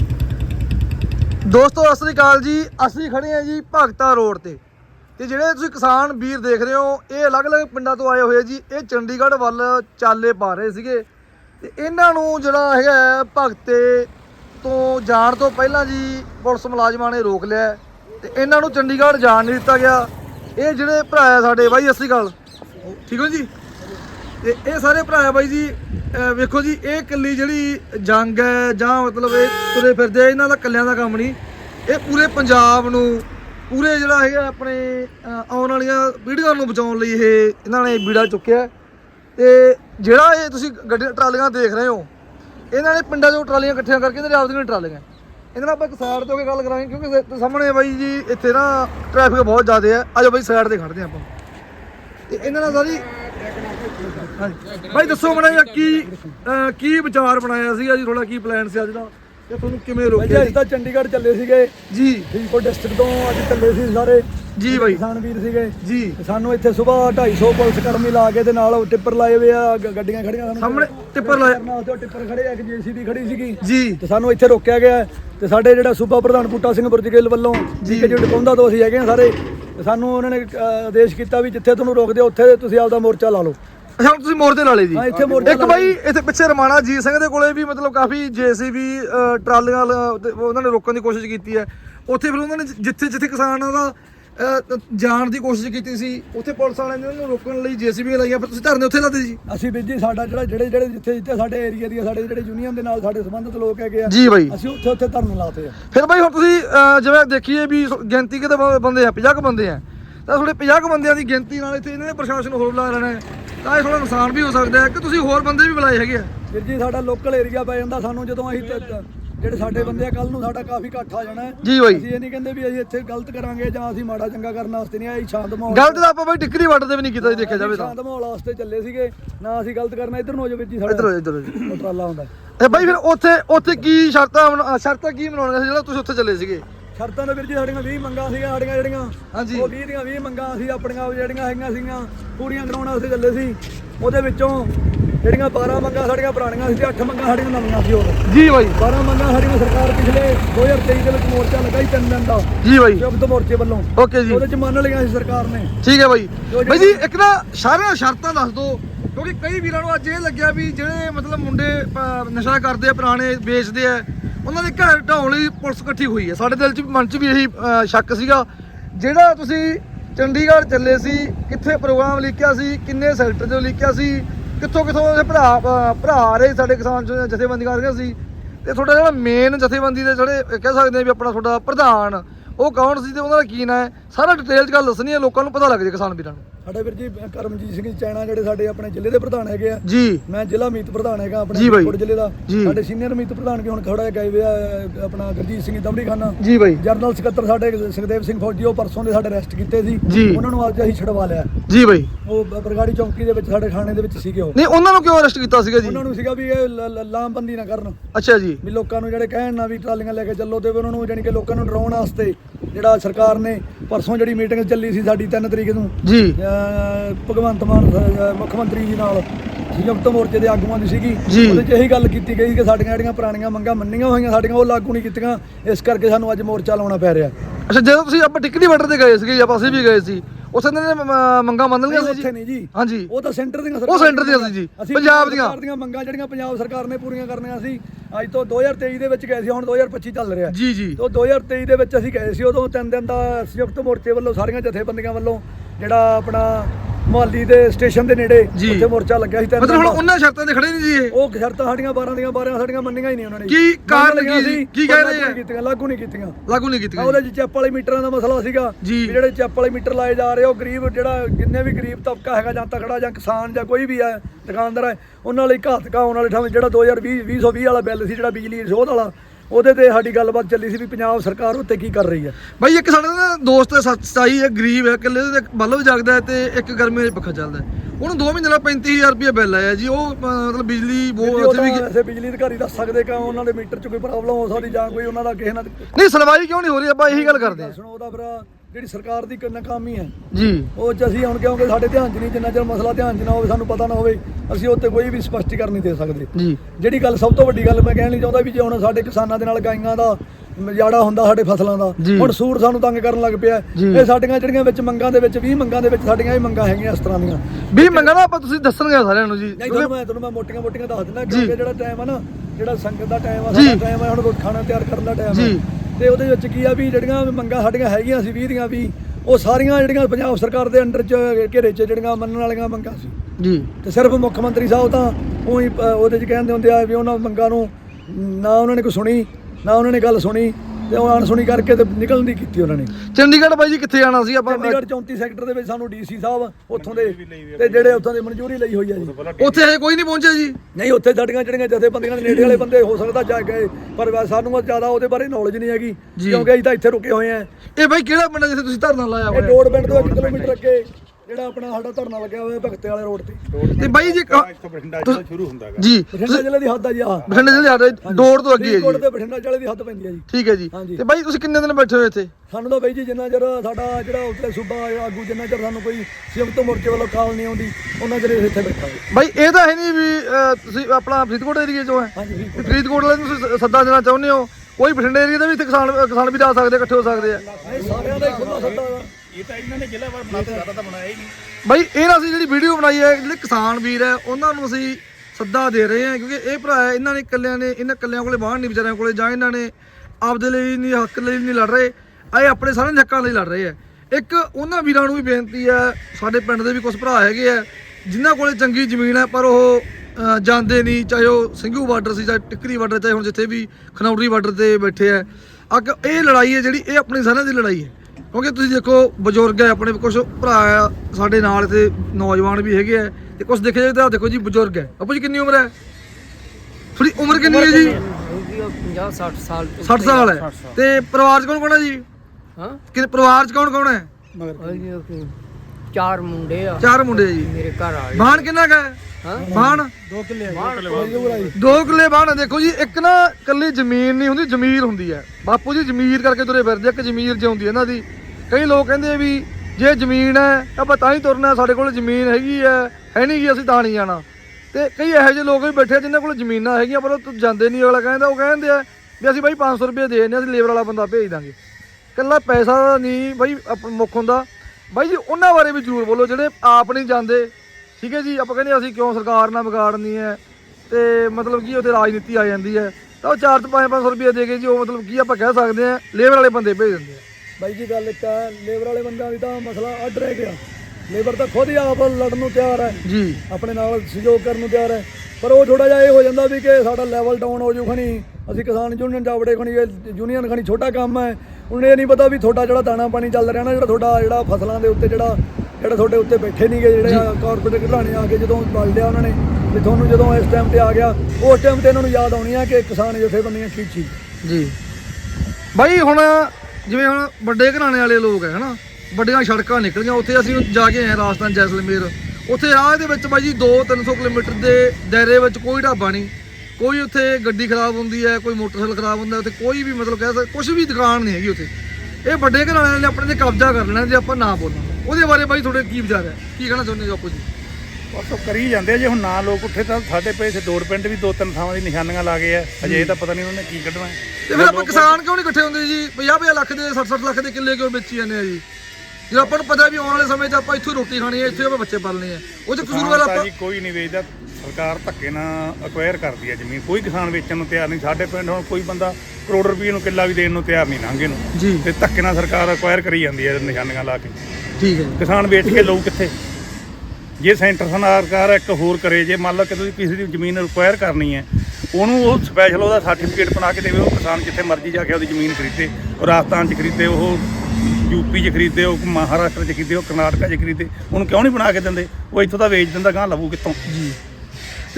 ਦੋਸਤੋ ਸਤਿ ਸ੍ਰੀ ਅਕਾਲ ਜੀ। ਅਸੀਂ ਖੜੇ ਹਾਂ ਜੀ ਭਗਤਾ ਰੋਡ ਤੇ। ਤੇ ਜਿਹੜੇ ਤੁਸੀਂ ਕਿਸਾਨ ਵੀਰ ਦੇਖ ਰਹੇ ਹੋ ਇਹ ਅਲੱਗ-ਅਲੱਗ ਪਿੰਡਾਂ ਤੋਂ ਆਏ ਹੋਏ ਆ ਜੀ। ਇਹ ਚੰਡੀਗੜ੍ਹ ਵੱਲ ਚਾਲੇ ਪਾ ਰਹੇ ਸੀਗੇ। ਤੇ ਇਹਨਾਂ ਨੂੰ ਜਿਹੜਾ ਹੈਗਾ ਹੈ, ਭਗਤੇ ਤੋਂ ਜਾਣ ਤੋਂ ਪਹਿਲਾਂ ਜੀ ਪੁਲਿਸ ਮੁਲਾਜ਼ਮਾਂ ਨੇ ਰੋਕ ਲਿਆ ਹੈ। ਤੇ ਇਹਨਾਂ ਨੂੰ ਚੰਡੀਗੜ੍ਹ ਜਾਣ ਨਹੀਂ ਦਿੱਤਾ ਗਿਆ। ਇਹ ਜਿਹੜੇ ਭਰਾ ਆ ਸਾਡੇ ਬਾਈ ਸਤਿ ਸ੍ਰੀ ਅਕਾਲ। ਠੀਕ ਹੋ ਜੀ? ਤੇ ਇਹ ਸਾਰੇ ਭਰਾ ਆ ਬਾਈ ਜੀ ਵੇਖੋ ਜੀ ਇਹ ਕੱਲੀ ਜਿਹੜੀ ਜੰਗ ਹੈ ਜਾਂ ਮਤਲਬ ਇਹ ਤੁਰੇ ਫਿਰਦੇ ਆ, ਇਹਨਾਂ ਦਾ ਕੱਲਿਆਂ ਦਾ ਕੰਮ ਨਹੀਂ। ਇਹ ਪੂਰੇ ਪੰਜਾਬ ਨੂੰ ਪੂਰੇ ਜਿਹੜਾ ਹੈਗਾ ਆਪਣੇ ਆਉਣ ਵਾਲੀਆਂ ਪੀੜ੍ਹੀਆਂ ਨੂੰ ਬਚਾਉਣ ਲਈ ਇਹ ਇਹਨਾਂ ਨੇ ਬੀੜਾ ਚੁੱਕਿਆ। ਤੇ ਜਿਹੜਾ ਇਹ ਤੁਸੀਂ ਗੱਡੀ ਟਰਾਲੀਆਂ ਦੇਖ ਰਹੇ ਹੋ ਇਹਨਾਂ ਨੇ ਪਿੰਡਾਂ ਚੋਂ ਟਰਾਲੀਆਂ ਇਕੱਠੀਆਂ ਕਰਕੇ ਇਹਨਾਂ ਦੇ ਆਪਦੀਆਂ ਟਰਾਲੀਆਂ। ਇਹਨਾਂ ਨਾਲ ਆਪਾਂ ਇੱਕ ਸਾਈਡ ਤੋਂ ਹੋ ਕੇ ਗੱਲ ਕਰਾਂਗੇ ਕਿਉਂਕਿ ਸਾਹਮਣੇ ਬਾਈ ਜੀ ਇੱਥੇ ਨਾ ਟ੍ਰੈਫਿਕ ਬਹੁਤ ਜ਼ਿਆਦਾ ਹੈ ਆਜੋ ਬਾਈ ਸਾਈਡ ਤੇ ਖੜਦੇ ਹਾਂ ਆਪਾਂ। ਤੇ ਇਹਨਾਂ ਨਾਲ ਸਾਰੀ ਹਾਂਜੀ। ਬਾਈ ਦੱਸੋ ਮੜਾ ਜਿਹਾ ਕੀ ਅਹ, ਕੀ ਵਿਚਾਰ ਬਣਾਇਆ ਸੀਗਾ ਜੀ? ਥੋੜਾ ਕੀ ਪਲਾਨ ਸੀ ਅੱਜ ਦਾ? ਤੇ ਤੁਹਾਨੂੰ ਕਿਵੇਂ ਭਾਈ ਜੀ ਰੋਕਿਆ ਅਸੀਂ ਤਾਂ ਚੰਡੀਗੜ੍ਹ ਚੱਲੇ ਸੀਗੇ। ਜੀ। ਫਰੀਦਕੋਟ ਡਿਸਟ੍ਰਿਕਟ ਤੋਂ ਅੱਜ ਚੱਲੇ ਸੀ ਸਾਰੇ। ਜੀ ਬਾਈ। ਕਿਸਾਨ ਵੀਰ ਸੀਗੇ। ਜੀ। ਤੇ ਸਾਨੂੰ ਇੱਥੇ ਸਵੇਰ 250 ਪੁਲਿਸ ਕਰਮੀ ਲਾ ਕੇ ਤੇ ਨਾਲ ਉਹ ਟਿੱਪਰ ਲਾਏ ਹੋਏ ਆ ਗ- ਗੱਡੀਆਂ ਖੜੀਆਂ ਸਾਨੂੰ। ਸਾਹਮਣੇ ਟਿੱਪਰ ਲਾਇਆ ਉੱਥੇ ਉਹ ਟਿੱਪਰ ਖੜੇ ਆ ਇੱਕ ਜੀਸੀਬੀ ਖੜੀ ਸੀਗੀ। ਜੀ। ਤੇ ਸਾਨੂੰ ਇੱਥੇ ਰੋਕਿਆ ਗਿਆ। ਤੇ ਸਾਡੇ ਜਿਹੜਾ ਸੂਬਾ ਪ੍ਰਧਾਨ ਬੂਟਾ ਸਿੰਘ ਬੁਰਜਗਿੱਲ ਵੱਲੋਂ ਜੀ। ਕਿ ਟਿਕਾਉਂਦਾ ਤੋਂ ਅਸੀਂ ਹੈਗੇ ਆ ਸਾਰੇ। ਤੇ ਸਾਨੂੰ ਉਹਨਾਂ ਨੇ ਆਦੇਸ਼ ਕੀਤਾ ਵੀ ਜਿੱਥੇ ਤੁਹਾਨੂੰ ਰੋਕਦੇ ਆ, ਉੱਥੇ ਤੁਸੀਂ ਆਪਦਾ ਮੋਰਚਾ ਲਾ ਲਓ। ਅੱਛਾ ਹੁਣ ਤੁਸੀਂ ਮੋਰਚੇ ਲਾ ਲਏ ਜੀ। ਹਾਂ, ਇੱਥੇ ਮੋਰਚਾ ਇੱਕ ਬਾਈ ਇੱਥੇ ਪਿੱਛੇ ਰਮਾਣਾ ਜੀ ਸਿੰਘ ਦੇ ਕੋਲੇ ਵੀ ਮਤਲਬ ਕਾਫੀ ਜੀਸੀਬੀ ਟਰਾਲੀਆਂ ਲ- ਤੇ ਉਹਨਾਂ ਨੇ ਰੋਕਣ ਦੀ ਕੋਸ਼ਿਸ਼ ਕੀਤੀ ਹੈ। ਉੱਥੇ ਫਿਰ ਉਹਨਾਂ ਨੇ ਜਿੱਥੇ ਜਿੱਥੇ ਕਿਸਾਨਾਂ ਦਾ ਜਾਣ ਦੀ ਕੋਸ਼ਿਸ਼ ਕੀਤੀ ਸੀ ਉੱਥੇ ਪੁਲਿਸ ਵਾਲਿਆਂ ਨੇ ਉਹਨੂੰ ਰੋਕਣ ਲਈ ਜੀਸੀਬੀ ਲਾਈਆਂ। ਫਿਰ ਤੁਸੀਂ ਧਰਨੇ ਉੱਥੇ ਲਾਦੇ ਜੀ? ਅਸੀਂ ਵੀ ਜੀ ਸਾਡਾ ਜਿਹੜਾ ਜਿਹੜੇ ਜਿਹੜੇ ਜਿੱਥੇ ਜਿੱਥੇ ਸਾਡੇ ਏਰੀਆ ਦੀ ਸਾਡੇ ਜਿਹੜੇ ਯੂਨੀਅਨ ਦੇ ਨਾਲ ਸਾਡੇ ਸੰਬੰਧਿਤ ਲੋਕ ਹੈਗੇ ਆ ਜੀ ਬਾਈ। ਅਸੀਂ ਉੱਥੇ ਉੱਥੇ ਧਰਨੇ ਲਾਤੇ ਆ। ਫਿਰ ਬਾਈ ਹੁਣ ਤੁਸੀਂ ਅਹ, ਜਿਵੇਂ ਦੇਖੀਏ ਵੀ ਸ- ਗਿਣਤੀ ਕਿਤੇ ਬ- ਬੰਦੇ ਆ 50 ਕੁ ਬੰਦੇ ਆ ਤਾਂ ਤੁਹਾਡੇ 50 ਕੁ ਬੰਦਿਆਂ ਦੀ ਗਿਣਤੀ ਨਾਲ ਇੱਥੇ ਇਹਨਾਂ ਨੇ ਪ੍ਰਸ਼ਾਸਨ ਹੋਰ ਬੁਲਾ ਲੈਣਾ ਹੈ। ਤਾਂ ਇਹ ਥੋੜਾ ਨੁਕਸਾਨ ਵੀ ਹੋ ਸਕਦਾ ਹੈ। ਕਿ ਤੁਸੀਂ ਹੋਰ ਬੰਦੇ ਵੀ ਬੁਲਾਏ ਹੈਗੇ ਆ। ਵੀਰ ਜੀ ਸਾਡਾ ਲੋਕਲ ਏਰੀਆ ਪੈ ਜਾਂਦਾ। ਸਾਨੂੰ ਜਦੋਂ ਅਸੀਂ ਤੇ- ਜਿਹੜੇ ਸਾਡੇ ਬੰਦੇ ਆ ਕੱਲ ਨੂੰ ਸਾਡਾ ਕਾਫੀ ਇਕੱਠ ਆ ਜਾਣਾ ਹੈ। ਜੀ ਬਾਈ। ਅਸੀਂ ਇਹ ਨਹੀਂ ਕਹਿੰਦੇ ਵੀ ਅਸੀਂ ਇੱਥੇ ਗਲਤ ਕਰਾਂਗੇ ਜਾਂ ਅਸੀਂ ਮਾੜਾ ਚੰਗਾ ਕਰਨ ਵਾਸਤੇ ਨਹੀਂ ਆਏ ਸ਼ਾਂਤ ਮਾਹੌਲ ਗਲਤ ਤਾਂ ਆਪਾਂ ਬਾਈ ਟਿੱਕਰੀ ਵੱਟ ਦੇ ਵੀ ਨਹੀਂ ਕੀਤਾ ਜੀ ਦੇਖਿਆ ਜਾਵੇ ਤਾਂ। ਸ਼ਾਂਤ ਮਾਹੌਲ ਵਾਸਤੇ ਚੱਲੇ ਸੀਗੇ। ਨਾ ਅਸੀਂ ਗਲਤ ਕਰਨਾ ਇੱਧਰ ਨੂੰ ਹੋ ਜਾਓ ਵੀਰ ਜੀ ਸਾਡਾ ਇਧਰ ਇਧਰ ਉਹ ਟਰਾਲਾ ਹੁੰਦਾ। ਤੇ ਬਾਈ ਫਿਰ ਉੱਥੇ ਉੱਥੇ ਕੀ ਸ਼ਰਤਾਂ ਬਣਾ- ਸ਼ਰਤਾਂ ਕੀ ਬਣਾਉਣੀਆਂ ਸੀ? ਜਿਹੜਾ ਤੁਸੀਂ ਉੱਥੇ ਚੱਲੇ ਸੀਗੇ। ਸ਼ਰਤਾਂ ਦੇ ਵੀਰ ਜੀ ਸਾਡੀਆਂ 20 ਮੰਗਾਂ ਸੀਗੀਆਂ ਸਾਡੀਆਂ ਜਿਹੜੀਆਂ ਹਾਂਜੀ। ਉਹ 20 ਦੀਆਂ 20 ਮੰਗਾਂ ਅਸੀਂ ਆਪਣੀਆਂ ਜਿਹੜੀਆਂ ਹੈਗੀਆਂ ਸੀਗੀਆਂ ਪੂਰੀਆਂ ਕਰਾਉਣ ਵਾਸਤੇ ਚੱਲੇ ਸੀ। ਉਹਦੇ ਵਿੱਚੋਂ ਜਿਹੜੀਆਂ 12 ਮੰਗਾਂ ਸਾਡੀਆਂ ਪੁਰਾਣੀਆਂ ਸੀ ਤੇ 8 ਮੰਗਾਂ ਸਾਡੀਆਂ ਨਵੀਆਂ ਸੀ ਹੋਰ ਜੀ ਬਾਈ। 12 ਮੰਗਾਂ ਸਾਡੀਆਂ ਸਰਕਾਰ ਪਿਛਲੇ 2023 ਦੇ ਵਿੱਚ ਮੋਰਚਾ ਲਗਾਈ ਤਿੰਨ ਦਿਨ ਦਾ। ਜੀ ਬਾਈ। ਸੰਯੁਕਤ ਮੋਰਚੇ ਵੱਲੋਂ। ਓਕੇ ਜੀ। ਉਹਦੇ ਚ ਮੰਨ ਲਈਆਂ ਸੀ ਸਰਕਾਰ ਨੇ। ਠੀਕ ਹੈ ਬਾਈ। ਬਾਈ ਜੀ ਇੱਕ ਨਾ ਸਾਰੀਆਂ ਸ਼ਰਤਾਂ ਦੱਸ ਦਿਓ ਕਿਉਂਕਿ ਕਈ ਵੀਰਾਂ ਨੂੰ ਅੱਜ ਇਹ ਲੱਗਿਆ ਵੀ ਜਿਹੜੇ ਮਤਲਬ ਮੁੰਡੇ ਨਸ਼ਾ ਕਰਦੇ ਆ ਪੁਰਾਣੇ ਵੇਚਦੇ ਆ ਉਹਨਾਂ ਦੇ ਘਰ ਢਾਉਣ ਲਈ ਪੁਲਿਸ ਇਕੱਠੀ ਹੋਈ ਹੈ। ਸਾਡੇ ਦਿਲ 'ਚ ਮਨ 'ਚ ਵੀ ਇਹੀ ਸ਼ੱਕ ਸੀਗਾ। ਜਿਹੜਾ ਤੁਸੀਂ ਚੰਡੀਗੜ੍ਹ ਚੱਲੇ ਸੀ, ਕਿੱਥੇ ਪ੍ਰੋਗਰਾਮ ਲਿਖਿਆ ਸੀ, ਕਿੰਨੇ ਸੈਕਟਰ 'ਚੋਂ ਲਿਖਿਆ ਸੀ, ਕਿੱਥੋਂ ਕਿੱਥੋਂ ਦੇ ਭਰਾ ਭਰਾ ਆ ਰਹੇ ਸਾਡੇ ਕਿਸਾਨ ਜਥੇਬੰਦੀਆਂ ਆ ਰਹੀਆਂ ਸੀ। ਤੇ ਤੁਹਾਡਾ ਜਿਹੜਾ ਮੇਨ ਜਥੇਬੰਦੀ ਦੇ ਜਿਹੜੇ ਕਹਿ ਸਕਦੇ ਆ ਵੀ ਆਪਣਾ ਤੁਹਾਡਾ ਪ੍ਰਧਾਨ, ਉਹ ਕੌਣ ਸੀ ਤੇ ਉਹਨਾਂ ਦਾ ਕੀ ਨਾਂ ਹੈ? ਸਾਰਾ ਡਿਟੇਲ 'ਚ ਗੱਲ ਦੱਸਣੀ ਹੈ ਲੋਕਾਂ ਨੂੰ ਪਤਾ ਲੱਗ ਜੇ ਕਿਸਾਨ ਵੀਰਾਂ ਨੂੰ। ਸਾਡੇ ਵੀਰ ਜੀ ਕਰਮਜੀਤ ਸਿੰਘ ਚੈਣਾ ਜਿਹੜੇ ਸਾਡੇ ਆਪਣੇ ਜ਼ਿਲ੍ਹੇ ਦੇ ਪ੍ਰਧਾਨ ਹੈਗੇ ਆ। ਜੀ। ਮੈਂ ਜ਼ਿਲ੍ਹਾ ਮੀਤ ਪ੍ਰਧਾਨ ਹੈਗਾ ਆਪਣੇ ਜੀ ਬਾਈ। ਫਰੀਦਕੋਟ ਜ਼ਿਲ੍ਹੇ ਦਾ। ਜੀ। ਸਾਡੇ ਸੀਨੀਅਰ ਮੀਤ ਪ੍ਰਧਾਨ ਵੀ ਹੁਣ ਖੜਾ ਗਏ ਆ ਅਹ, ਆਪਣਾ ਗੁਰਜੀਤ ਸਿੰਘ ਦਮੜੀ ਖਾਨਾ। ਜੀ ਬਾਈ। ਜਰਨਲ ਸਕੱਤਰ ਸਾਡੇ ਸੁਖਦੇਵ ਸਿੰਘ ਫੌਜੀ ਉਹ ਪਰਸੋਂ ਦੇ ਸਾਡੇ ਅਰੈਸਟ ਕੀਤੇ ਸੀ। ਜੀ। ਉਹਨਾਂ ਨੂੰ ਅੱਜ ਅਸੀਂ ਛਡਵਾ ਲਿਆ। ਜੀ ਬਾਈ। ਉਹ ਬ- ਬਰਗਾੜੀ ਚੌਂਕੀ ਦੇ ਵਿੱਚ ਸਾਡੇ ਥਾਣੇ ਦੇ ਵਿੱਚ ਸੀਗੇ ਉਹ। ਨਹੀਂ ਉਹਨਾਂ ਨੂੰ ਕਿਉਂ ਅਰੈਸਟ ਕੀਤਾ ਸੀਗਾ ਜੀ? ਉਹਨਾਂ ਨੂੰ ਸੀਗਾ ਵੀ ਇਹ ਲ- ਲ- ਲਾਮਬੰਦੀ ਨਾ ਕਰਨ। ਅੱਛਾ ਜੀ। ਵੀ ਲੋਕਾਂ ਨੂੰ ਜਿਹੜੇ ਕਹਿਣ ਨਾ ਵੀ ਟਰਾਲੀਆਂ ਲੈ ਕੇ ਚੱਲੋ ਤੇ ਵੀ ਉਹਨਾਂ ਨੂੰ ਜਾਣੀ ਕਿ ਲੋਕਾਂ ਨੂੰ ਡਰਾਉਣ ਵਾਸਤੇ ਜਿਹੜਾ ਸਰਕਾਰ ਨੇ ਪਰਸੋਂ ਜਿਹੜੀ ਮੀਟਿੰਗ ਚੱਲੀ ਸੀ ਸਾਡੀ 3 ਤਰੀਕ ਨੂੰ ਜੀ। ਭਗਵੰਤ ਮਾਨ ਮੁੱਖ ਮੰਤਰੀ ਜੀ ਨਾਲ ਸੰਯੁਕਤ ਮੋਰਚੇ ਦੇ ਆਗੂਆਂ ਦੀ ਸੀਗੀ। ਉਹਦੇ 'ਚ ਇਹੀ ਗੱਲ ਕੀਤੀ ਗਈ ਕਿ ਸਾਡੀਆਂ ਜਿਹੜੀਆਂ ਪੁਰਾਣੀਆਂ ਮੰਗਾਂ ਮੰਨੀਆਂ ਹੋਈਆਂ ਸਾਡੀਆਂ ਉਹ ਲਾਗੂ ਨਹੀਂ ਕੀਤੀਆਂ। ਇਸ ਕਰਕੇ ਸਾਨੂੰ ਅੱਜ ਮੋਰਚਾ ਲਾਉਣਾ ਪੈ ਰਿਹਾ। ਅੱਛਾ ਜਦੋਂ ਤੁਸੀਂ ਆਪਾਂ ਟਿਕਟੀ ਬਾਰਡਰ ਤੇ ਗਏ ਸੀਗੇ ਆਪਾਂ ਅਸੀਂ ਵੀ ਗਏ ਸੀ ਉਸ ਨੇ ਮੰਗਾ ਮੰਨ ਲਈਆਂ ਸੀ ਉੱਥੇ ਜੀ ਨਹੀਂ ਜੀ। ਹਾਂਜੀ। ਉਹ ਤਾਂ ਸੈਂਟਰ ਦੀਆਂ ਉਹ ਸੈਂਟਰ ਦੀਆਂ ਸੀ ਜੀ, ਅਸੀਂ ਪੰਜਾਬ ਦੀਆਂ। ਸਰਕਾਰ ਦੀਆਂ। ਮੰਗਾਂ ਜਿਹੜੀਆਂ ਪੰਜਾਬ ਸਰਕਾਰ ਨੇ ਪੂਰੀਆਂ ਕਰਨੀਆਂ ਸੀ ਅੱਜ ਤੋਂ 2023 ਦੇ ਵਿੱਚ ਗਏ ਸੀ ਹੁਣ 2025 ਚੱਲ ਰਿਹਾ ਜੀ ਜੀ। ਤੋਂ 2023 ਦੇ ਵਿੱਚ ਅਸੀਂ ਗਏ ਸੀ ਉਦੋਂ ਤਿੰਨ ਦਿਨ ਦਾ ਸੰਯੁਕਤ ਮੋਰਚੇ ਵੱਲੋਂ ਸਾਰੀਆਂ ਜਥੇਬੰਦੀਆਂ ਵੱਲੋਂ ਜਿਹੜਾ ਆਪਣਾ ਮੁਹਾਲੀ ਦੇ ਸਟੇਸ਼ਨ ਦੇ ਨੇੜੇ ਜੀ। ਉੱਥੇ ਮੋਰਚਾ ਲੱਗਿਆ ਸੀ ਤਿੰਨ ਮਤਲਬ ਹੁਣ। ਉਹਨਾਂ ਸ਼ਰਤਾਂ ਤੇ ਖੜੇ ਨਹੀਂ ਜੀ ਇਹ ਉਹ ਸ਼ਰਤਾਂ ਸਾਡੀਆਂ 12 ਦੀਆਂ 12 ਸਾਡੀਆਂ ਮੰਨੀਆਂ ਹੀ ਨਹੀਂ ਉਹਨਾਂ ਨੇ ਕੀ ਕਾਰਨ ਮੰਨ ਲਈਆਂ ਕੀ- ਸੀ, ਕੀ ਪਰ ਕਹਿ ਲਾਗੂ ਰਹੇ ਆ? ਨਹੀਂ ਕੀਤੀਆਂ ਲਾਗੂ ਨਹੀਂ ਕੀਤੀਆਂ ਲਾਗੂ ਨਹੀਂ ਆ ਕੀਤੀਆਂ ਉਹਦੇ ਚ ਚੱਪ ਵਾਲੇ ਮੀਟਰਾਂ ਦਾ ਮਸਲਾ ਸੀਗਾ ਜੀ। ਵੀ ਜਿਹੜੇ ਚੱਪ ਵਾਲੇ ਮੀਟਰ ਲਾਏ ਜਾ ਰਹੇ ਉਹ ਗਰੀਬ ਜਿਹੜਾ ਜਿੰਨੇ ਵੀ ਗਰੀਬ ਤਬਕਾ ਹੈਗਾ ਜਾਂ ਤਕੜਾ ਜਾਂ ਕਿਸਾਨ ਜਾਂ ਕੋਈ ਵੀ ਹੈ ਦੁਕਾਨਦਾਰ ਹੈ ਉਹਨਾਂ ਲਈ ਘਾਤਕਾ ਆਉਣ ਵਾਲੇ ਠਾਵੇਂ ਜਿਹੜਾ 2020 2020 ਵਾਲਾ ਬਿੱਲ ਸੀ ਜਿਹੜਾ ਬਿਜਲੀ ਸੋਧ ਵਾਲਾ ਉਹਦੇ ਤੇ ਸਾਡੀ ਗੱਲਬਾਤ ਚੱਲੀ ਸੀ ਵੀ ਪੰਜਾਬ ਸਰਕਾਰ ਉੱਤੇ ਕੀ ਕਰ ਰਹੀ ਹੈ। ਬਾਈ ਇੱਕ ਸਾਡੇ ਨਾ ਦੋਸਤ ਹੈ ਸੱਚਾਈ ਹੈ ਗਰੀਬ ਹੈ ਇਕੱਲੇ ਦੇ ਬਲਬ ਜਗਦਾ ਹੈ ਤੇ ਇੱਕ ਗਰਮੀ ਵਿੱਚ ਪੱਖਾ ਚੱਲਦਾ ਹੈ। ਉਹਨੂੰ 2 ਮਹੀਨੇ ਦਾ 35000 ਰੁਪਏ ਬਿੱਲ ਆਇਆ ਜੀ ਉਹ ਮਤਲਬ ਬਿਜਲੀ ਬੋਰਡ ਉਹ ਉੱਥੇ ਵੀ ਤਾਂ ਵੈਸੇ ਬਿਜਲੀ ਅਧਿਕਾਰੀ ਦੱਸ ਸਕਦੇ ਕਿ ਉਹਨਾਂ ਦੇ ਮੀਟਰ 'ਚ ਕੋਈ ਪ੍ਰੋਬਲਮ ਹੋ ਸਕਦੀ ਜਾਂ ਕੋਈ ਉਹਨਾਂ ਦਾ ਕਿਸੇ ਨਾਲ ਨਹੀਂ ਸੁਣਵਾਈ ਕਿਉਂ ਨਹੀਂ ਹੋ ਰਹੀ? ਆਪਾਂ ਇਹੀ ਗੱਲ ਕਰਦੇ ਹਾਂ। ਸੁਣੋ ਉਹਦਾ ਫਿਰ ਜਿਹੜੀ ਸਰਕਾਰ ਦੀ ਨਾਕਾਮੀ ਹੈ ਜੀ ਉਹ 'ਚ ਅਸੀਂ ਹੁਣ ਕਿਉਂਕਿ ਸਾਡੇ ਧਿਆਨ 'ਚ ਨਹੀਂ ਜਿੰਨਾ ਚਿਰ ਮਸਲਾ ਧਿਆਨ 'ਚ ਨਾ ਹੋਵੇ ਸਾਨੂੰ ਪਤਾ ਨਾ ਹੋਵੇ ਅਸੀਂ ਉੱਤੇ ਕੋਈ ਵੀ ਸਪਸ਼ਟੀਕਰਨ ਨਹੀਂ ਦੇ ਸਕਦੇ ਜੀ ਜਿਹੜੀ ਗੱਲ ਸਭ ਤੋਂ ਵੱਡੀ ਗੱਲ ਮੈਂ ਕਹਿਣ ਲਈ ਚਾਹੁੰਦਾ ਵੀ ਜੇ ਹੁਣ ਸਾਡੇ ਕਿਸਾਨਾਂ ਦੇ ਨਾਲ ਗਾਈਆਂ ਦਾ ਮਜਾੜਾ ਹੁੰਦਾ ਸਾਡੇ ਫਸਲਾਂ ਦਾ। ਹੁਣ ਸੂਰ ਸਾਨੂੰ ਤੰਗ ਕਰਨ ਲੱਗ ਪਿਆ। ਇਹ ਸਾਡੀਆਂ ਜਿਹੜੀਆਂ ਵਿੱਚ ਮੰਗਾਂ ਦੇ ਵਿੱਚ 20 ਮੰਗਾਂ ਦੇ ਵਿੱਚ ਸਾਡੀਆਂ ਇਹ ਮੰਗਾਂ ਹੈਗੀਆਂ ਇਸ ਤਰ੍ਹਾਂ ਦੀਆਂ ਵੀ ਮੰਗਾ ਨਾ ਆਪਾਂ ਤੁਸੀਂ ਦੱਸਣਗੇ ਸਾਰਿਆਂ ਨੂੰ ਜੀ ਨਹੀਂ ਤੁਹਾਨੂੰ ਮੈਂ ਤੁਹਾਨੂੰ ਮੈਂ ਮੋਟੀਆਂ ਮੋਟੀਆਂ ਦੱਸ ਦਿੰਦਾ। ਕਿਉਂਕਿ ਜਿਹੜਾ ਟਾਈਮ ਆ ਨਾ ਜਿਹੜਾ ਸੰਗਤ ਦਾ ਟਾਈਮ ਆ। ਸਾਡਾ ਟਾਈਮ ਆ ਹੁਣ ਖਾਣਾ ਤਿਆਰ ਕਰਨ ਦਾ ਟਾਈਮ ਜੀ। ਆ ਤੇ ਉਹਦੇ ਵਿੱਚ ਕੀ ਆ ਵੀ ਜਿਹੜੀਆਂ ਮੰਗਾਂ ਸਾਡੀਆਂ ਹੈਗੀਆਂ ਸੀ 20 ਦੀਆਂ ਵੀ ਉਹ ਸਾਰੀਆਂ ਜਿਹੜੀਆਂ ਪੰਜਾਬ ਸਰਕਾਰ ਦੇ ਅੰਡਰ ਚ ਘੇਰੇ ਚ ਜਿਹੜੀਆਂ ਮੰਨਣ ਵਾਲੀਆਂ ਮੰਗਾਂ ਸੀ। ਜੀ। ਤੇ ਸਿਰਫ ਮੁੱਖ ਮੰਤਰੀ ਸਾਹਿਬ ਤਾਂ ਉਹੀ ਉਹਦੇ ਚ ਕਹਿੰਦੇ ਹੁੰਦੇ ਆ ਵੀ ਉਹਨਾਂ ਮੰਗਾਂ ਨੂੰ ਨਾ ਉਹਨਾਂ ਨੇ ਕੋਈ ਸੁਣੀ ਨਾ ਉਹਨਾਂ ਨੇ ਗੱਲ ਸੁਣੀ ਤੇ ਉਹ ਅਣਸੁਣੀ ਕਰਕੇ ਤੇ ਨਿਕਲਣ ਦੀ ਕੀਤੀ ਉਹਨਾਂ ਨੇ। ਚੰਡੀਗੜ੍ਹ ਬਾਈ ਜੀ ਕਿੱਥੇ ਜਾਣਾ ਸੀ ਆਪਾਂ? ਚੰਡੀਗੜ੍ਹ 34 ਸੈਕਟਰ ਦੇ ਵਿੱਚ ਸਾਨੂੰ ਡੀਸੀ ਸਾਹਿਬ ਉੱਥੋਂ ਦੇ ਤੇ ਜਿਹੜੇ ਉੱਥੋਂ ਦੀ ਮਨਜ਼ੂਰੀ ਲਈ ਹੋਈ ਆ ਜੀ। ਉੱਥੇ ਹਜੇ ਕੋਈ ਨਹੀਂ ਪਹੁੰਚਿਆ ਜੀ। ਨਹੀਂ ਉੱਥੇ ਸਾਡੀਆਂ ਜਿਹੜੀਆਂ ਜਥੇਬੰਦੀਆਂ ਦੇ ਨੇੜੇ ਵਾਲੇ ਬੰਦੇ ਹੋ ਸਕਦਾ ਜਾ ਗਏ ਪਰ ਸਾਨੂੰ ਜ਼ਿਆਦਾ ਉਹਦੇ ਬਾਰੇ ਨੌਲੇਜ ਨਹੀਂ ਹੈਗੀ। ਕਿਉਂਕਿ ਅਸੀਂ ਤਾਂ ਇੱਥੇ ਰੁਕੇ ਹੋਏ ਆ। ਇਹ ਬਾਈ ਕਿਹੜਾ ਪਿੰਡ ਜਿੱਥੇ ਤੁਸੀਂ ਧਰਨਾ ਲਾਇਆ ਇਹ ਹੋਇਆ? ਡੋੜ ਪਿੰਡ ਤੋਂ 1 ਕਿਲੋਮੀਟਰ ਅੱਗੇ। ਜਿਹੜਾ ਆਪਣਾ ਸਾਡਾ ਧਰਨਾ ਲੱਗਿਆ ਹੋਇਆ ਭਗਤੇ ਵਾਲੇ ਰੋਡ ਤੇ। ਤੇ ਬਾਈ ਜੀ ਕ- ਬਠਿੰਡਾ ਜ਼ਿਲ੍ਹਾ ਸ਼ੁਰੂ ਹੁੰਦਾ ਹੈਗਾ। ਜੀ ਬਠਿੰਡਾ ਜ਼ਿਲ੍ਹੇ ਦੀ ਹੱਦ ਆ ਜੀ ਆ ਬਠਿੰਡੇ ਜ਼ਿਲ੍ਹੇ ਆਦੇ ਡੋਰ ਤੋਂ ਅੱਗੇ ਹੈ ਫਰੀਦਕੋਟ ਜੀ ਤੇ ਬਠਿੰਡਾ ਜ਼ਿਲ੍ਹੇ ਦੀ ਹੱਦ ਪੈਂਦੀ ਆ ਜੀ। ਠੀਕ ਹੈ ਜੀ। ਹਾਂਜੀ। ਤੇ ਬਾਈ ਤੁਸੀਂ ਕਿੰਨੇ ਦਿਨ ਬੈਠੇ ਹੋਏ ਇੱਥੇ? ਸਾਨੂੰ ਤਾਂ ਬਈ ਜੀ ਜਿੰਨਾ ਚਿਰ ਸਾਡਾ ਜਿਹੜਾ ਉੱਤੇ ਸੂਬਾ ਆਗੂ ਜਿੰਨਾ ਚਿਰ ਸਾਨੂੰ ਕੋਈ ਸੰਯੁਕਤ ਮੋਰਚੇ ਵੱਲੋਂ ਕਾਲ ਨਹੀਂ ਆਉਂਦੀ ਉਹਨਾਂ ਚਿਰ ਅਸੀਂ ਇੱਥੇ ਬੈਠਾਂਗੇ ਬਾਈ ਇਹ ਤਾਂ ਹੈ ਨਹੀਂ ਵੀ ਅਹ, ਤੁਸੀਂ ਆਪਣਾ ਫਰੀਦਕੋਟ ਏਰੀਏ ਚੋਂ ਹੈ। ਹਾਂਜੀ ਫਰੀਦਕੋਟ। ਵੀ ਫਰੀਦਕੋਟ ਵਾਲੇ ਨੂੰ ਤੁਸੀਂ ਸ- ਸੱਦਾ ਦੇਣਾ ਚਾਹੁੰਦੇ ਹੋ। ਕੋਈ ਬਠਿੰਡੇ ਏਰੀਏ ਦੇ ਵੀ ਇੱਥੇ ਕਿਸਾਨ ਕਿਸਾਨ ਵੀ ਆ ਸਕਦੇ ਇਕੱਠੇ ਹੋ ਸਕਦੇ ਆ। ਨਹੀਂ ਸਾਰਿਆਂ ਦਾ ਹੀ ਖੁੱਲਾ ਸੱਦਾ ਵਾ। ਇਹ ਤਾਂ ਇਹਨਾਂ ਨੇ ਜ਼ਿਲ੍ਹਾ ਵਾਰ ਬਣਾਤਾ ਜ਼ਿਆਦਾ ਤਾਂ ਬਣਾਇਆ ਹੀ ਨਹੀਂ। ਬਾਈ ਇਹ ਨਾ ਅਸੀਂ ਜਿਹੜੀ ਵੀਡੀਓ ਬਣਾਈ ਹੈ ਜਿਹੜੇ ਕਿਸਾਨ ਵੀਰ ਹੈ ਉਹਨਾਂ ਨੂੰ ਅਸੀਂ ਸੱਦਾ ਦੇ ਰਹੇ ਹਾਂ ਕਿਉਂਕਿ ਇਹ ਭਰਾ ਹੈ, ਇਹਨਾਂ ਨੇ ਇਕੱਲਿਆਂ ਨੇ ਇਹਨਾਂ ਇਕੱਲਿਆਂ ਕੋਲੇ ਬਾਹਰ ਨਹੀਂ ਵਿਚਾਰਿਆਂ ਕੋਲੇ ਜਾਂ ਇਹਨਾਂ ਨੇ ਆਪਦੇ ਲਈ ਨਹੀਂ ਹੱਕ ਲਈ ਨਹੀਂ ਲੜ ਰਹੇ ਇਹ ਆਪਣੇ ਸਾਰਿਆਂ ਦੇ ਹੱਕਾਂ ਲਈ ਲੜ ਰਹੇ ਆ ਇੱਕ ਉਹਨਾਂ ਵੀਰਾਂ ਨੂੰ ਵੀ ਬੇਨਤੀ ਹੈ ਸਾਡੇ ਪਿੰਡ ਦੇ ਵੀ ਕੁਝ ਭਰਾ ਹੈਗੇ ਆ ਜਿਨ੍ਹਾਂ ਕੋਲੇ ਚੰਗੀ ਜ਼ਮੀਨ ਹੈ ਪਰ ਉਹ ਜਾਂਦੇ ਨਹੀਂ ਚਾਹੇ ਉਹ ਸਿੰਘੂ ਬਾਰਡਰ ਸੀ ਚਾਹੇ ਟਿੱਕਰੀ ਬਾਰਡਰ ਚਾਹੇ ਹੁਣ ਜਿੱਥੇ ਵੀ ਖਨੌਰੀ ਬਾਰਡਰ ਤੇ ਬੈਠੇ ਆ ਅੱਗ ਇਹ ਲੜਾਈ ਹੈ ਜਿਹੜੀ ਇਹ ਆਪਣੀ ਸਾਰਿਆਂ ਦੀ ਲੜਾਈ ਹੈ। ਕਿਉਂਕਿ ਤੁਸੀਂ ਦੇਖੋ ਬਜ਼ੁਰਗ ਹੈ ਆਪਣੇ ਕੁਝ ਭਰਾ ਆ ਸਾਡੇ ਨਾਲ ਤੇ ਨੌਜਵਾਨ ਵੀ ਹੈਗੇ ਆ ਤੇ ਕੁਝ ਦੇਖਿਆ ਜਾਏ ਤਾਂ ਦੇਖੋ ਜੀ ਬਜ਼ੁਰਗ ਹੈ। ਬਾਪੂ ਜੀ ਕਿੰਨੀ ਉਮਰ ਹੈ? ਥੋੜੀ ਉਮਰ ਕਿੰਨੀ ਹੈ ਜੀ? ਹੋਊਗੀ ਉਹ 50 60 ਸਾਲ ਤੋਂ 60 ਸਾਲ ਹੈ। ਤੇ ਪਰਿਵਾਰ 'ਚ ਕੌਣ ਕੌਣ ਹੈ ਜੀ? ਹਾਂ? ਕਿ ਪਰਿਵਾਰ 'ਚ ਕੌਣ ਕੌਣ ਹੈ? ਚਾਰ ਮੁੰਡੇ ਆ। ਚਾਰ ਮੁੰਡੇ ਜੀ। ਮੇਰੇ ਘਰ ਵਾਲੇ। ਬਾਣ ਕਿੰਨਾ ਕੁ ਹੈ? ਹਾਂ? ਬਾਣ? ਦੋ ਕਿੱਲੇ ਬਾਣ ਦੇਖੋ ਜੀ ਇੱਕ ਨਾ ਕੱਲੀ ਜ਼ਮੀਨ ਨਹੀਂ ਹੁੰਦੀ ਜ਼ਮੀਰ ਹੁੰਦੀ ਹੈ। ਬਾਪੂ ਜੀ ਜ਼ਮੀਰ ਕਰਕੇ ਤੁਰੇ ਫਿਰਦੇ ਆ, ਇੱਕ ਜ਼ਮੀਰ ਜੇ ਹੁੰਦੀ ਹੈ ਇਹਨਾਂ ਦੀ। ਕਈ ਲੋਕ ਕਹਿੰਦੇ ਵੀ ਜੇ ਜ਼ਮੀਨ ਹੈ ਤਾਂ ਆਪਾਂ ਤਾਂ ਹੀ ਤੁਰਨਾ ਸਾਡੇ ਕੋਲ ਜ਼ਮੀਨ ਹੈਗੀ ਹੈ ਹੈ ਨਹੀਂ ਗੀ ਅਸੀਂ ਤਾਂ ਨਹੀਂ ਜਾਣਾ। ਤੇ ਕਈ ਇਹੋ ਜਿਹੇ ਲੋਕ ਵੀ ਬੈਠੇ ਆ ਜਿਨ੍ਹਾਂ ਕੋਲ ਜ਼ਮੀਨਾਂ ਹੈਗੀਆਂ ਪਰ ਉਹ ਜਾਂਦੇ ਨਹੀਂ। ਅਗਲਾ ਕਹਿੰਦਾ ਉਹ ਕਹਿੰਦੇ ਆ ਵੀ ਅਸੀਂ ਬਾਈ 500 ਰੁਪਏ ਦੇ ਦਿੰਦੇ ਅਸੀਂ ਲੇਬਰ ਵਾਲਾ ਬੰਦਾ ਭੇਜ ਦਾਂਗੇ। ਕੱਲਾ ਪੈਸਾ ਨਹੀਂ ਬਾਈ ਮੁੱਖ ਹੁੰਦਾ। ਬਾਈ ਜੀ ਉਹਨਾਂ ਬਾਰੇ ਵੀ ਜ਼ਰੂਰ ਬੋਲੋ ਜਿਹੜੇ ਆਪ ਨਹੀਂ ਜਾਂਦੇ। ਠੀਕ ਹੈ ਜੀ ਆਪਾਂ ਕਹਿੰਦੇ ਅਸੀਂ ਕਿਉਂ ਸਰਕਾਰ ਨਾਲ ਵਿਗਾੜਨੀ ਹੈ? ਤੇ ਮਤਲਬ ਕੀ ਉੱਥੇ ਰਾਜਨੀਤੀ ਆ ਜਾਂਦੀ ਹੈ? ਤਾਂ ਉਹ 4 ਤੋਂ 5-500 ਰੁਪਏ ਦੇ ਕੇ ਜੀ ਉਹ ਮਤਲਬ ਕੀ ਆਪਾਂ ਕਹਿ ਸਕਦੇ ਆ ਲੇਬਰ ਵਾਲੇ ਬੰਦੇ ਭੇਜ ਦਿੰਦੇ ਆ। ਬਾਈ ਜੀ ਗੱਲ ਇੱਕ ਹੈ ਲੇਬਰ ਵਾਲੇ ਬੰਦਿਆਂ ਦੀ ਤਾਂ ਮਸਲਾ ਅੱਡ ਰਹਿ ਗਿਆ। ਲੇਬਰ ਤਾਂ ਖੁਦ ਹੀ ਆਪ ਲੜਨ ਨੂੰ ਤਿਆਰ ਹੈ। ਜੀ। ਆਪਣੇ ਨਾਲ ਸਹਿਯੋਗ ਕਰਨ ਨੂੰ ਤਿਆਰ ਹੈ। ਪਰ ਉਹ ਥੋੜਾ ਜਿਹਾ ਇਹ ਹੋ ਜਾਂਦਾ ਵੀ ਕਿ ਸਾਡਾ ਲੈਵਲ ਡਾਊਨ ਹੋ ਜੂ ਖਣੀ ਅਸੀਂ ਕਿਸਾਨ ਯੂਨੀਅਨ ਜਾਵੜੇ ਖਣੀ ਯੂਨੀਅਨ ਖਣੀ ਛੋਟਾ ਕੰਮ ਹੈ। ਹੁਣ ਇਹ ਨਹੀਂ ਪਤਾ ਵੀ ਤੁਹਾਡਾ ਜਿਹੜਾ ਦਾਣਾ ਪਾਣੀ ਚੱਲ ਰਿਹਾ ਨਾ ਜਿਹੜਾ ਤੁਹਾਡਾ ਜਿਹੜਾ ਫਸਲਾਂ ਦੇ ਉੱਤੇ ਜਿਹੜਾ ਜਿਹੜਾ ਤੁਹਾਡੇ ਉੱਤੇ ਬੈਠੇ ਨਹੀਂਗੇ ਜਿਹੜੇ ਕਾਰਪੋਰੇਟ ਘਰਾਣੇ ਆ ਕੇ ਜਦੋਂ ਬਲ ਲਿਆ ਉਹਨਾਂ ਨੇ ਵੀ ਤੁਹਾਨੂੰ ਜਦੋਂ ਇਸ ਟਾਈਮ ਤੇ ਆ ਗਿਆ ਉਸ ਟਾਈਮ ਤੇ ਇਹਨਾਂ ਨੂੰ ਯਾਦ ਆਉਣੀ ਆ ਕਿ ਕਿਸਾਨ ਜਥੇਬੰਦੀਆਂ ਕੀ ਸੀ ਜੀ। ਬਾਈ ਹੁਣ ਜਿਵੇਂ ਹੁਣ ਵੱਡੇ ਘਰਾਣੇ ਵਾਲੇ ਲੋਕ ਹੈ ਹਨਾ? ਵੱਡੀਆਂ ਸੜਕਾਂ ਨਿਕਲੀਆਂ ਉੱਥੇ ਅਸੀਂ ਜਾ ਕੇ ਆਏ ਰਾਜਸਥਾਨ ਜੈਸਲਮੇਰ। ਉੱਥੇ ਰਾਹ ਦੇ ਵਿੱਚ ਬਾਈ ਜੀ 2-300 ਕਿਲੋਮੀਟਰ ਦੇ ਦਾਇਰੇ ਵਿੱਚ ਕੋਈ ਢਾਬਾ ਨਹੀਂ। ਕੋਈ ਉੱਥੇ ਗੱਡੀ ਖਰਾਬ ਹੁੰਦੀ ਹੈ ਕੋਈ ਮੋਟਰਸਾਈਕਲ ਖਰਾਬ ਹੁੰਦਾ ਉੱਥੇ ਕੋਈ ਵੀ ਮਤਲਬ ਕਹਿ ਸਕਦੇ ਕੁਝ ਵੀ ਦੁਕਾਨ ਨਹੀਂ ਹੈਗੀ ਉੱਥੇ। ਇਹ ਵੱਡੇ ਘਰਾਣੇ ਨੇ ਆਪਣੇ ਤੇ ਕਬਜ਼ਾ ਕਰ ਲੈਣਾ ਜੇ ਆਪਾਂ ਨਾ ਬੋਲਾਂ ਉਹਦੇ ਬਾਰੇ ਬਾਈ ਤੁਹਾਡੇ ਕੀ ਵਿਚਾਰ ਹੈ? ਕੀ ਕਹਿਣਾ ਚਾਹੁੰਦੇ ਹੋ ਆਪੂ ਜੀ? ਉਹ ਤਾਂ ਕਰੀ ਜਾਂਦੇ ਆ, ਜੇ ਹੁਣ ਨਾ ਲੋਕ ਉੱਠੇ ਤਾਂ ਸਾਡੇ ਪੈਸੇ ਦੌੜ ਪਿੰਡ ਵੀ ਦੋ ਤਿੰਨ ਥਾਵਾਂ ਦੀ ਨਿਸ਼ਾਨੀਆਂ ਲਾ ਗਏ ਆ। ਅਜੇ ਤਾਂ ਪਤਾ ਨਹੀਂ ਉਹਨੇ ਕੀ ਕੱਢਣਾ ਹੈ। ਤੇ ਫਿਰ ਆਪਾਂ ਕਿਸਾਨ ਕਿਉਂ ਨਹੀਂ ਇਕੱਠੇ ਹੁੰਦੇ ਜੀ? 50-50 ਲੱਖ ਦੇ 60-60 ਲੱਖ ਦੇ ਕਿੱਲੇ ਕਿਉਂ ਵੇਚੀ ਜਾਂਦੇ ਆ ਜੀ? ਜਦੋਂ ਆਪਾਂ ਨੂੰ ਪਤਾ ਵੀ ਆਉਣ ਵਾਲੇ ਸਮੇਂ 'ਚ ਆਪਾਂ ਇੱਥੋਂ ਰੋਟੀ ਖਾਣੀ ਹੈ ਇੱਥੇ ਆਪਾਂ ਬੱਚੇ ਪਾਲਣੇ ਆ। ਉਹ ਚ ਕਸੂਰਵਾਰ ਕਿਸਾਨ ਤਾਂ ਆਪਾਂ ਜੀ ਕੋਈ ਨਹੀਂ ਵੇਚਦਾ। ਸਰਕਾਰ ਧੱਕੇ ਨਾਲ ਅਕਵਾਇਰ ਕਰਦੀ ਹੈ ਜ਼ਮੀਨ ਕੋਈ ਕਿਸਾਨ ਵੇਚਣ ਨੂੰ ਤਿਆਰ ਨਹੀਂ ਸਾਡੇ ਪਿੰਡ ਹੁਣ ਕੋਈ ਬੰਦਾ ਕਰੋੜ ਰੁਪਏ ਨੂੰ ਕਿੱਲਾ ਵੀ ਦੇਣ ਨੂੰ ਤਿਆਰ ਨਹੀਂ ਲੰਘੇ ਨੂੰ। ਜੀ। ਤੇ ਧੱਕੇ ਨਾਲ ਸਰਕਾਰ ਅਕਵਾਇਰ ਕਰੀ ਜਾਂਦੀ ਹੈ ਨਿਸ਼ਾਨੀਆਂ ਲਾ ਕੇ। ਠੀਕ ਹੈ ਕਿਸਾਨ ਵੇਚ ਕੇ ਲਊ ਕਿੱਥੇ? ਜੇ ਸੈਂਟਰ ਸਰਕਾਰ ਇੱਕ ਹੋਰ ਕਰੇ ਜੇ ਮੰਨ ਲਓ ਕਿ ਤੁਸੀਂ ਕਿਸੇ ਦੀ ਜ਼ਮੀਨ ਰਿਕੁਆਇਰ ਕਰਨੀ ਹੈ ਉਹਨੂੰ ਉਹ ਸਪੈਸ਼ਲ ਉਹਦਾ ਸਰਟੀਫਿਕੇਟ ਬਣਾ ਕੇ ਦੇਵੇ ਉਹ ਕਿਸਾਨ ਜਿੱਥੇ ਮਰਜ਼ੀ ਜਾ ਕੇ ਉਹਦੀ ਜ਼ਮੀਨ ਖਰੀਦੇ ਉਹ ਰਾਜਸਥਾਨ 'ਚ ਖਰੀਦੇ ਉਹ ਯੂਪੀ 'ਚ ਖਰੀਦੇ ਉਹ ਮਹਾਰਾਸ਼ਟਰ 'ਚ ਖਰੀਦੇ ਉਹ ਕਰਨਾਟਕਾ 'ਚ ਖਰੀਦੇ ਉਹਨੂੰ ਕਿਉਂ ਨਹੀਂ ਬਣਾ ਕੇ ਦਿੰਦੇ? ਉਹ ਇੱਥੋਂ ਦਾ ਵੇਚ ਦਿੰਦਾ ਗਾਂ ਲਵੂ ਕਿੱਥੋਂ? ਜੀ।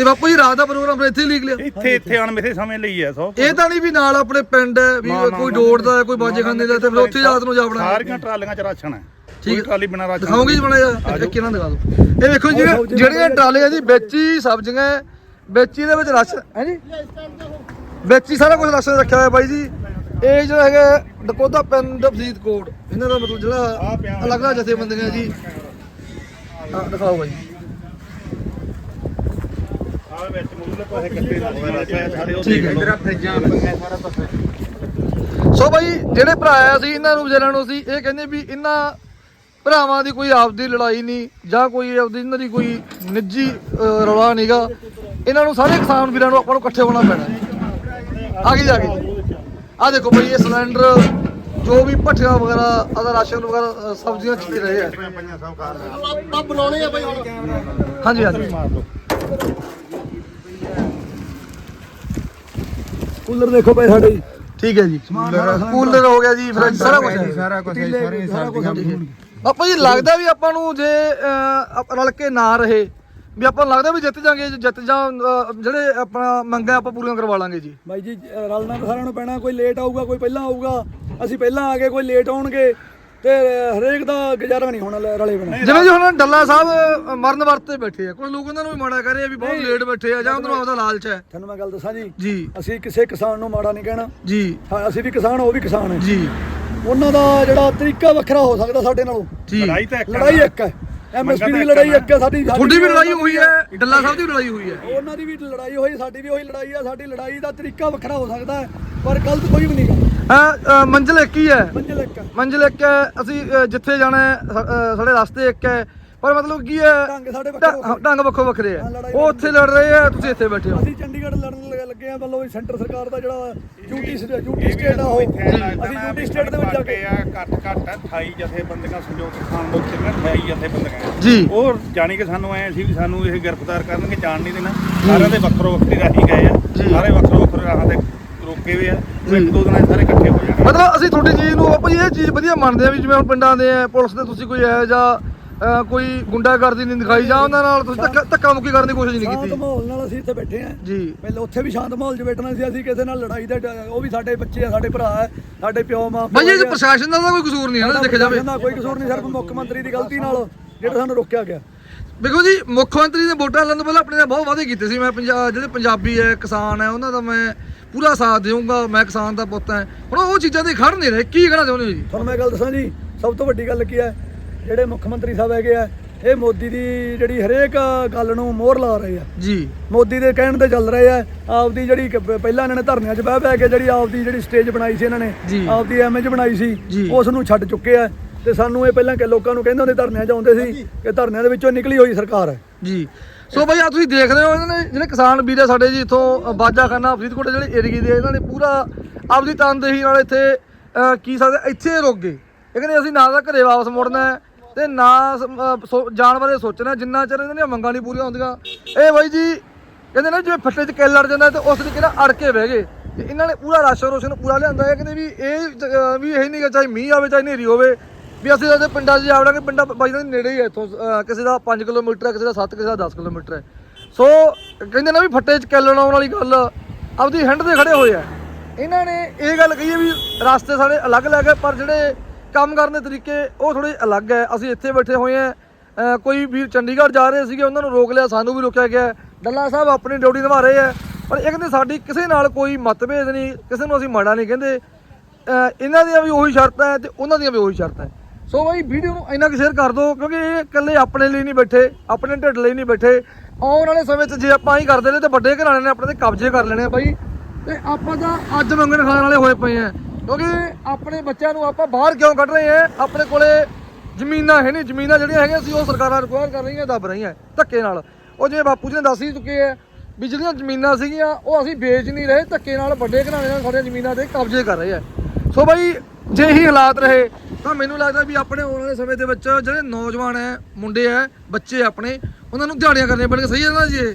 ਤੇ ਬਾਪੂ ਜੀ ਰਾਤ ਦਾ ਪ੍ਰੋਗਰਾਮ ਫਿਰ ਇੱਥੇ ਹੀ ਲਿਖ ਲਿਆ। ਇੱਥੇ ਇੱਥੇ ਆਣ ਮੇਰੇ ਸਮੇਂ ਲਈ ਹੈ ਸੌ ਇਹ ਤਾਂ ਨਹੀਂ ਵੀ ਨਾਲ ਆਪਣੇ ਪਿੰਡ ਹੈ ਵੀ ਨਾ, ਨਾ, ਕੋਈ ਨਾ, ਹੈ ਕੋਈ ਬਾਜੇਖਾਨੇ ਦਾ ਤੇ ਫਿਰ ਉੱਥੇ ਰਾਤ ਨੂੰ ਜਾ ਬਣਾ ਸਾਰੀਆਂ ਟਰਾਲੀਆਂ 'ਚ ਰਾਸ਼ਨ ਹੈ। ਠੀਕ ਕੋਈ ਹੈ। ਟਰਾਲੀ ਬਿਨਾਂ ਰਾਸ਼ਨ ਦਿਖਾਓਗੇ ਜੀ ਬਣਾਇਆ ਇੱਕ ਇਹਨਾਂ ਦਿਖਾ ਦਿਓ ਇਹ ਵੇਖੋ ਜੀ ਜਿਹੜੀਆਂ ਟਰਾਲੀਆਂ ਜੀ ਵਿੱਚ ਹੀ ਸਬਜ਼ੀਆਂ ਹੈ, ਵਿੱਚ ਹੀ ਇਹਦੇ ਵਿੱਚ ਰਸ ਹੈ ਜੀ? ਵਿੱਚ ਹੀ ਸਾਰਾ ਕੁਝ ਰਸ ਰੱਖਿਆ ਹੋਇਆ ਬਾਈ ਜੀ। ਇਹ ਜਿਹੜਾ ਹੈਗਾ ਨਕੋਦਾ ਪਿੰਡ ਫਰੀਦਕੋਟ। ਇਹਨਾਂ ਦਾ ਮਤਲਬ ਜਿਹੜਾ ਅਲੱਗ ਅਲੱਗ ਜਥੇਬੰਦੀਆਂ ਜੀ। ਹਾਂ ਦਿਖਾਓ ਬਾਈ ਆ ਵਿੱਚ ਮੁੱਲ ਕੋਹੇ ਕੱਟੇ ਸਾਰੇ ਠੀਕ ਹੈ ਸੋ ਬਾਈ ਜਿਹੜੇ ਭਰਾ ਆਇਆ ਸੀ ਇਹਨਾਂ ਨੂੰ ਵਿਚਾਰਿਆਂ ਨੂੰ ਸੀ ਇਹ ਕਹਿੰਦੇ ਵੀ ਇਹਨਾਂ ਭਰਾਵਾਂ ਦੀ ਕੋਈ ਆਪਦੀ ਲੜਾਈ ਨਹੀਂ ਜਾਂ ਕੋਈ ਆਪਦੀ ਇਹਨਾਂ ਦੀ ਕੋਈ ਨਿੱਜੀ ਰੌਲਾ ਨਹੀਂਗਾ। ਇਹਨਾਂ ਨੂੰ ਸਾਰੇ ਕਿਸਾਨ ਵੀਰਾਂ ਨੂੰ ਆਪਾਂ ਨੂੰ ਇਕੱਠੇ ਹੋਣਾ ਪੈਣਾ। ਆ ਗਈ ਜਾ ਗਈ ਆ ਦੇਖੋ ਬਾਈ ਇਹ ਸਿਲੰਡਰ ਜੋ ਵੀ ਭੱਠੀਆਂ ਵਗੈਰਾ ਅਦਰ ਰਾਸ਼ਨ ਵਗੈਰਾ ਸਬਜ਼ੀਆਂ ਚੀਜ਼ ਰਹੇ ਆ। ਹਾਂਜੀ ਹਾਂਜੀ। ਕੂਲਰ ਦੇਖੋ ਭਾਈ ਸਾਡੇ। ਠੀਕ ਹੈ ਜੀ। ਕੂਲਰ ਹੋ ਗਿਆ ਜੀ ਫਰਿੱਜ ਸਾਰਾ ਕੁਝ ਹੈ। ਸਾਰਾ ਕੁਝ ਸਾਰੀਆਂ ਸਰਦੀਆਂ ਆਪਾਂ ਜੀ ਲੱਗਦਾ ਵੀ ਆਪਾਂ ਨੂੰ ਜੇ ਰਲ ਕੇ ਨਾ ਰਹੇ ਵੀ ਆਪਾਂ ਨੂੰ ਲੱਗਦਾ ਵੀ ਜਿੱਤ ਜਾਾਂਗੇ ਜਿੱਤ ਜਾਂ ਜਿਹੜੇ ਆਪਣਾ ਮੰਗਾਂ ਆਪਾਂ ਪੂਰੀਆਂ ਕਰਵਾ ਲਾਂਗੇ ਜੀ। ਬਾਈ ਜੀ ਰਲਣਾ ਤਾਂ ਸਾਰਿਆਂ ਨੂੰ ਪੈਣਾ ਕੋਈ ਲੇਟ ਆਊਗਾ ਕੋਈ ਪਹਿਲਾਂ ਆਊਗਾ। ਅਸੀਂ ਪਹਿਲਾਂ ਆ ਗਏ ਕੋਈ ਲੇਟ ਆਉਣਗੇ। ਤੇ ਹਰੇਕ ਦਾ ਗੁਜ਼ਾਰਾ ਨਹੀਂ ਹੋਣਾ ਲ- ਰਲੇ ਬਿਨਾਂ। ਜਿਵੇਂ ਜੀ ਹੁਣ ਡੱਲਾ ਸਾਹਿਬ ਅਹ, ਮਰਨ ਵਰਤ ਤੇ ਬੈਠੇ ਆ। ਕੋਈ ਲੋਕ ਉਹਨਾਂ ਨੂੰ ਵੀ ਮਾੜਾ ਕਰ ਰਹੇ ਆ ਵੀ ਬਹੁਤ ਲੇਟ ਬੈਠੇ ਆ ਜਾਂ ਉਹਨਾਂ ਨੂੰ ਆਪਦਾ ਲਾਲਚ ਹੈ। ਤੁਹਾਨੂੰ ਮੈਂ ਗੱਲ ਦੱਸਾਂ ਜੀ। ਜੀ। ਅਸੀਂ ਕਿਸੇ ਕਿਸਾਨ ਨੂੰ ਮਾੜਾ ਨਹੀਂ ਕਹਿਣਾ। ਜੀ। ਹਾਂ, ਅਸੀਂ ਵੀ ਕਿਸਾਨ ਉਹ ਵੀ ਕਿਸਾਨ ਹੈ। ਜੀ। ਉਹਨਾਂ ਦਾ ਜਿਹੜਾ ਤਰੀਕਾ ਵੱਖਰਾ ਹੋ ਸਕਦਾ ਸਾਡੇ ਨਾਲੋਂ। ਜੀ। ਲੜਾਈ ਤਾਂ ਇੱਕ ਹੈ ਲੜਾਈ ਨਾ। ਇੱਕ ਹੈ। ਐਮਐਸਪੀ ਦੀ ਲੜਾਈ ਇੱਕ ਹੈ ਸਾਡੀ ਸਾਡੀ ਤੁਹਾਡੀ ਵੀ ਲੜਾਈ ਹੋਈ ਹੈ ਡੱਲਾ ਸਾਹਿਬ ਦੀ ਵੀ ਲੜਾਈ ਹੋਈ ਹੈ। ਉਹਨਾਂ ਦੀ ਵੀ ਲੜਾਈ ਹੋਈ ਸਾਡੀ ਵੀ ਉਹੀ ਲੜਾਈ ਆ ਸਾਡੀ ਲੜਾਈ ਦਾ ਤਰੀਕਾ ਵੱਖਰਾ ਹੋ ਸਕਦਾ ਹੈ ਪਰ ਗਲਤ ਕੋਈ ਵੀ ਨਹੀਂਗਾ ਅਹ, ਅਹ, ਮੰਜ਼ਿਲ ਇੱਕ ਹੀ ਹੈ। ਮੰਜ਼ਿਲ ਇੱਕ। ਹੈ ਮੰਜ਼ਿਲ ਇੱਕ ਹੈ ਅਸੀਂ ਜਿੱਥੇ ਜਾਣਾ ਹੈ ਸਾ- ਸਾਡੇ ਰਸਤੇ ਇੱਕ ਹੈ। ਪਰ ਮਤਲਬ ਕੀ ਹੈ ਢੰਗ ਸਾਡੇ ਵੱਖਰੇ ਢੰਗ- ਹਾਂ, ਢੰਗ ਵੱਖੋ ਵੱਖਰੇ ਆ ਹਾਂ, ਲੜਾਈ ਉਹ ਉੱਥੇ ਲੜ ਰਹੇ ਆ ਤੁਸੀਂ ਇੱਥੇ ਬੈਠੇ ਹੋ। ਅਸੀਂ ਚੰਡੀਗੜ੍ਹ ਲੜਨ ਲੱਗ- ਲੱਗੇ ਆ ਮਤਲਬ ਵੀ ਸੈਂਟਰ ਸਰਕਾਰ ਦਾ ਜਿਹੜਾ ਯੂਟੀ ਯੂਟੀ ਸਟੇਟ ਆ ਉਹ। ਅਸੀਂ ਯੂਟੀ ਸਟੇਟ ਦੇ ਵਿੱਚ ਜਾ ਕੇ ਆ ਘੱਟ ਘੱਟ 28 ਜਥੇਬੰਦੀਆਂ ਸੰਯੋਗ ਕਿਸਾਨ ਲੋਕ ਤੇ 28 ਜਥੇਬੰਦੀਆਂ। ਜੀ। ਉਹ ਜਾਣੀ ਕਿ ਸਾਨੂੰ ਐ ਸੀ ਵੀ ਸਾਨੂੰ ਇਹ ਗ੍ਰਿਫਤਾਰ ਕਰਨਗੇ ਜਾਣ ਨਹੀਂ ਦੇਣਾ। ਸਾਰਿਆਂ ਦੇ ਵੱਖਰੋ ਵੱਖਰੀ ਰਾਹੀ ਗਏ ਆ। ਸਾਰੇ ਵੱਖਰੋ ਵੱਖਰੇ ਰਾਹਾਂ ਤੇ ਰੋਕੇ ਹੋਏ ਆ ਉਹ ਇੱਕ ਦੋ ਦਿਨਾਂ 'ਚ ਸਾਰੇ ਇਕੱਠੇ ਹੋ ਜਾਣਗੇ। ਮਤਲਬ ਅਸੀਂ ਤੁਹਾਡੀ ਚੀਜ਼ ਨੂੰ ਆਪਾਂ ਜੀ ਇਹ ਚੀਜ਼ ਵਧੀਆ ਮੰਨਦੇ ਆ ਵੀ ਜਿਵੇਂ ਹੁਣ ਪਿੰਡਾਂ ਦੇ ਆ ਪੁਲਿਸ ਦੇ ਤੁਸੀਂ ਕੋਈ ਹੈ ਜਾਂ ਅਹ ਕੋਈ ਗੁੰਡਾਗਰਦੀ ਨਹੀਂ ਦਿਖਾਈ ਜਾਂ ਉਹਨਾਂ ਨਾਲ ਤੁਸੀਂ ਧੱਕਾ ਧੱਕਾ ਮੁੱਕੀ ਕਰਨ ਦੀ ਕੋਸ਼ਿਸ਼ ਨਹੀਂ ਸ਼ਾਂਤ ਕੀਤੀ ਮਾਹੌਲ ਨਾਲ ਅਸੀਂ ਇੱਥੇ ਬੈਠੇ ਆਂ ਜੀ। ਪਹਿਲਾਂ ਉੱਥੇ ਵੀ ਸ਼ਾਂਤ ਮਾਹੌਲ 'ਚ ਬੈਠਣਾ ਸੀ ਅਸੀਂ ਕਿਸੇ ਨਾਲ ਲੜਾਈ ਦਾ ਡ- ਉਹ ਵੀ ਸਾਡੇ ਬੱਚੇ ਆ ਸਾਡੇ ਭਰਾ ਆ ਸਾਡੇ ਪਿਓ ਮਾਂ ਬਾਈ ਇਹ ਆ। ਪ੍ਰਸ਼ਾਸਨ ਦਾ ਤਾਂ ਕੋਈ ਕਸੂਰ ਨਹੀਂ ਹੈ ਨਾ ਦੇਖਿਆ ਜਾਵੇ। ਕੋਈ ਕਸੂਰ ਨਹੀਂ ਸਿਰਫ ਮੁੱਖ ਮੰਤਰੀ ਦੀ ਗਲਤੀ ਨਾਲ ਜਿਹੜਾ ਸਾਨੂੰ ਰੋਕਿਆ ਗਿਆ। ਦੇਖੋ ਜੀ ਮੁੱਖ ਮੰਤਰੀ ਨੇ ਵੋਟਾਂ ਲੈਣ ਤੋਂ ਪਹਿਲਾਂ ਆਪਣੇ ਨਾਲ ਬਹੁਤ ਵਾਅਦੇ ਕੀਤੇ ਸੀ ਮੈਂ ਪੰਜਾਬ ਜਿਹੜੇ ਪੰਜਾਬੀ ਹੈ ਕਿਸਾਨ ਹੈ ਉਹਨਾਂ ਦਾ ਮੈਂ ਪੂਰਾ ਸਾਥ ਦੇਵਾਂਗਾ ਮੈਂ ਕਿਸਾਨ ਦਾ ਪੁੱਤ ਹਾਂ। ਹੁਣ ਉਹ ਚੀਜ਼ਾਂ ਤੇ ਖੜ ਨਹੀਂ ਰਹੇ ਕੀ ਕਹਿਣਾ ਚਾਹੁੰਦੇ ਹੋ ਜੀ? ਤੁਹਾਨੂੰ ਮੈਂ ਗੱਲ ਦੱਸਾਂ ਜੀ ਸਭ ਤੋਂ ਵੱਡੀ ਗੱਲ ਕੀ ਹੈ ਜਿਹੜੇ ਮੁੱਖ ਮੰਤਰੀ ਸਾਹਿਬ ਹੈਗੇ ਆ ਇਹ ਮੋਦੀ ਦੀ ਜਿਹੜੀ ਹਰੇਕ ਗੱਲ ਨੂੰ ਮੋਹਰ ਲਾ ਰਹੇ ਆ। ਜੀ। ਮੋਦੀ ਦੇ ਕਹਿਣ ਤੇ ਚੱਲ ਰਹੇ ਆ ਆਪਦੀ ਜਿਹੜੀ ਪਹਿਲਾਂ ਇਹਨਾਂ ਨੇ ਧਰਨਿਆਂ 'ਚ ਬਹਿ ਬਹਿ ਕੇ ਜਿਹੜੀ ਆਪਦੀ ਜਿਹੜੀ ਸਟੇਜ ਬਣਾਈ ਸੀ ਇਹਨਾਂ ਨੇ। ਆਪਦੀ ਇਮੇਜ ਬਣਾਈ ਸੀ। ਉਸ ਨੂੰ ਛੱਡ ਚੁੱਕੇ ਆ। ਤੇ ਸਾਨੂੰ ਇਹ ਪਹਿਲਾਂ ਕਿ ਲੋਕਾਂ ਨੂੰ ਕਹਿੰਦੇ ਹੁੰਦੇ ਧਰਨਿਆਂ 'ਚ ਆਉਂਦੇ ਸੀ ਕਿ ਧਰਨਿਆਂ ਦੇ ਵਿੱਚੋਂ ਨਿਕਲੀ ਹੋਈ ਸਰਕਾਰ ਹੈ। ਜੀ। ਸੋ ਬਈ ਆ ਤੁਸੀਂ ਦੇਖ ਰਹੇ ਹੋ ਇਹਨਾਂ ਨੇ, ਜਿਹੜੇ ਕਿਸਾਨ ਵੀਰ ਆ ਸਾਡੇ ਜੀ ਇਥੋਂ ਬਾਜਾਖਾਨਾ ਫਰੀਦਕੋਟ ਜਿਹੜੇ ਏਰੀਏ ਦੇ ਇਹਨਾਂ ਨੇ ਪੂਰਾ ਆਪਦੀ ਤਨਦੇਹੀ ਨਾਲ ਇੱਥੇ ਕੀ ਸਕਦੇ, ਇੱਥੇ ਰੁਕ ਗਏ ਇਹ ਕਹਿੰਦੇ ਅਸੀਂ ਨਾ ਤਾਂ ਘਰੇ ਵਾਪਸ ਮੁੜਨਾ ਹੈ ਤੇ ਨਾ ਸੋ- ਜਾਣ ਬਾਰੇ ਸੋਚਣਾ ਜਿੰਨਾ ਚਿਰ ਇਹਨਾਂ ਦੀਆਂ ਮੰਗਾਂ ਨਹੀਂ ਪੂਰੀਆਂ ਹੁੰਦੀਆਂ। ਇਹ ਬਾਈ ਜੀ, ਕਹਿੰਦੇ ਨਾ ਜਿਵੇਂ ਫੱਟੇ 'ਚ ਕਿੱਲ ਲੜ ਜਾਂਦਾ ਤੇ ਉਸ ਤਰੀਕੇ ਨਾਲ ਅੜ ਕੇ ਬਹਿ ਗਏ। ਤੇ ਇਹਨਾਂ ਨੇ ਪੂਰਾ ਰਾਸ਼ਨ ਰੋਸ਼ਨ, ਪੂਰਾ ਲਿਆਂਦਾ ਹੈ ਕਹਿੰਦੇ ਵੀ ਇਹ ਵੀ ਇਹ ਨਹੀਂ ਚਾਹੇ ਮੀਂਹ ਆਵੇ, ਚਾਹੇ ਹਨੇਰੀ ਹੋਵੇ ਵੀ ਅਸੀਂ ਉਹਦੇ ਪਿੰਡਾਂ 'ਚ ਜਾਵੜਾਂਗੇ ਪਿੰਡਾਂ ਬਾਈ ਦੇ ਨੇੜੇ ਹੀ ਹੈ ਇੱਥੋਂ ਅਹ, ਕਿਸੇ ਦਾ 5 ਕਿਲੋਮੀਟਰ ਹੈ ਕਿਸੇ ਦਾ 7 ਕਿਸੇ ਦਾ 10 ਕਿਲੋਮੀਟਰ ਹੈ। ਸੋ ਕਹਿੰਦੇ ਨਾ ਵੀ ਫੱਟੇ 'ਚ ਕਿੱਲ ਲਾਉਣ ਵਾਲੀ ਗੱਲ ਆਪਦੀ ਹੈਂਡ ਤੇ ਖੜੇ ਹੋਏ ਆ। ਇਹਨਾਂ ਨੇ ਇਹ ਗੱਲ ਕਹੀ ਹੈ ਵੀ ਰਸਤੇ ਸਾਡੇ ਅਲੱਗ-ਅਲੱਗ ਹੈ ਪਰ ਜਿਹੜੇ ਕੰਮ ਕਰਨ ਦੇ ਤਰੀਕੇ ਉਹ ਥੋੜੇ ਅਲੱਗ ਹੈ। ਅਸੀਂ ਇੱਥੇ ਬੈਠੇ ਹੋਏ ਆ ਅਹ ਕੋਈ ਵੀਰ ਚੰਡੀਗੜ੍ਹ ਜਾ ਰਹੇ ਸੀਗੇ ਉਹਨਾਂ ਨੂੰ ਰੋਕ ਲਿਆ ਸਾਨੂੰ ਵੀ ਰੋਕਿਆ ਗਿਆ। ਡੱਲਾ ਸਾਹਿਬ ਆਪਣੀ ਡਿਊਟੀ ਨਿਭਾ ਰਹੇ ਆ ਪਰ ਇਹ ਕਹਿੰਦੇ ਸਾਡੀ ਕਿਸੇ ਨਾਲ ਕੋਈ ਮਤਭੇਦ ਨਹੀਂ ਕਿਸੇ ਨੂੰ ਅਸੀਂ ਮਾੜਾ ਨਹੀਂ ਕਹਿੰਦੇ। ਅਹ ਇਹਨਾਂ ਦੀਆਂ ਵੀ ਉਹੀ ਸ਼ਰਤਾਂ ਹੈ ਤੇ ਉਹਨਾਂ ਦੀਆਂ ਵੀ ਉਹੀ ਸ਼ਰਤਾਂ ਹੈ। ਸੋ ਬਾਈ, ਵੀਡੀਓ ਨੂੰ ਇੰਨਾ ਕੁ ਸ਼ੇਅਰ ਕਰ ਦਿਓ, ਕਿਉਂਕਿ ਇਹ ਇਕੱਲੇ ਆਪਣੇ ਲਈ ਨਹੀਂ ਬੈਠੇ, ਆਪਣੇ ਢਿੱਡ ਲਈ ਨਹੀਂ ਬੈਠੇ। ਆਉਣ ਵਾਲੇ ਸਮੇਂ 'ਚ ਜੇ ਆਪਾਂ ਹੀ ਕਰਦੇ ਨੇ, ਤੇ ਵੱਡੇ ਘਰਾਣੇ ਨੇ ਆਪਣੇ ਤੇ ਕਬਜ਼ੇ ਕਰ ਲੈਣੇ ਆ ਬਾਈ। ਤੇ ਆਪਾਂ ਤਾਂ ਅੱਜ ਮੰਗਣ ਖਾਣ ਵਾਲੇ ਹੋਏ ਪਏ ਆ। ਕਿਉਂਕਿ ਆਪਣੇ ਬੱਚਿਆਂ ਨੂੰ ਆਪਾਂ ਬਾਹਰ ਕਿਉਂ ਕੱਢ ਰਹੇ ਆ? ਆਪਣੇ ਕੋਲੇ ਜ਼ਮੀਨਾਂ ਹੈ ਨਹੀਂ, ਜ਼ਮੀਨਾਂ ਜਿਹੜੀਆਂ ਹੈਗੀਆਂ ਸੀ, ਉਹ ਸਰਕਾਰਾਂ ਰਿਕੁਆਇਰ ਕਰ ਰਹੀਆਂ, ਦੱਬ ਰਹੀਆਂ, ਧੱਕੇ ਨਾਲ। ਉਹ ਜਿਵੇਂ ਬਾਪੂ ਜੀ ਨੇ ਦੱਸ ਹੀ ਚੁੱਕੇ ਆ ਵੀ ਜਿਹੜੀਆਂ ਜ਼ਮੀਨਾਂ ਸੀਗੀਆਂ, ਉਹ ਅਸੀਂ ਵੇਚ ਨਹੀਂ ਰਹੇ, ਧੱਕੇ ਨਾਲ ਵੱਡੇ ਘਰਾਣੇ ਨਾਲ ਸਾਡੀਆਂ ਜ਼ਮੀਨਾਂ ਤੇ ਕਬਜ਼ੇ ਕਰ ਰਹੇ ਆ। ਸੋ ਬਾਈ ਜੇ ਹੀ ਹਾਲਾਤ ਰਹੇ ਤਾਂ ਮੈਨੂੰ ਲੱਗਦਾ ਵੀ ਆਪਣੇ ਆਉਣ ਵਾਲੇ ਸਮੇਂ ਦੇ ਵਿੱਚ ਜਿਹੜੇ ਨੌਜਵਾਨ ਹੈ ਮੁੰਡੇ ਹੈ ਬੱਚੇ ਆਪਣੇ ਉਹਨਾਂ ਨੂੰ ਦਿਹਾੜੀਆਂ ਕਰਨੀਆਂ ਪੈਣਗੀਆਂ ਸਹੀ ਹੈ ਨਾ ਜੀ ਇਹ?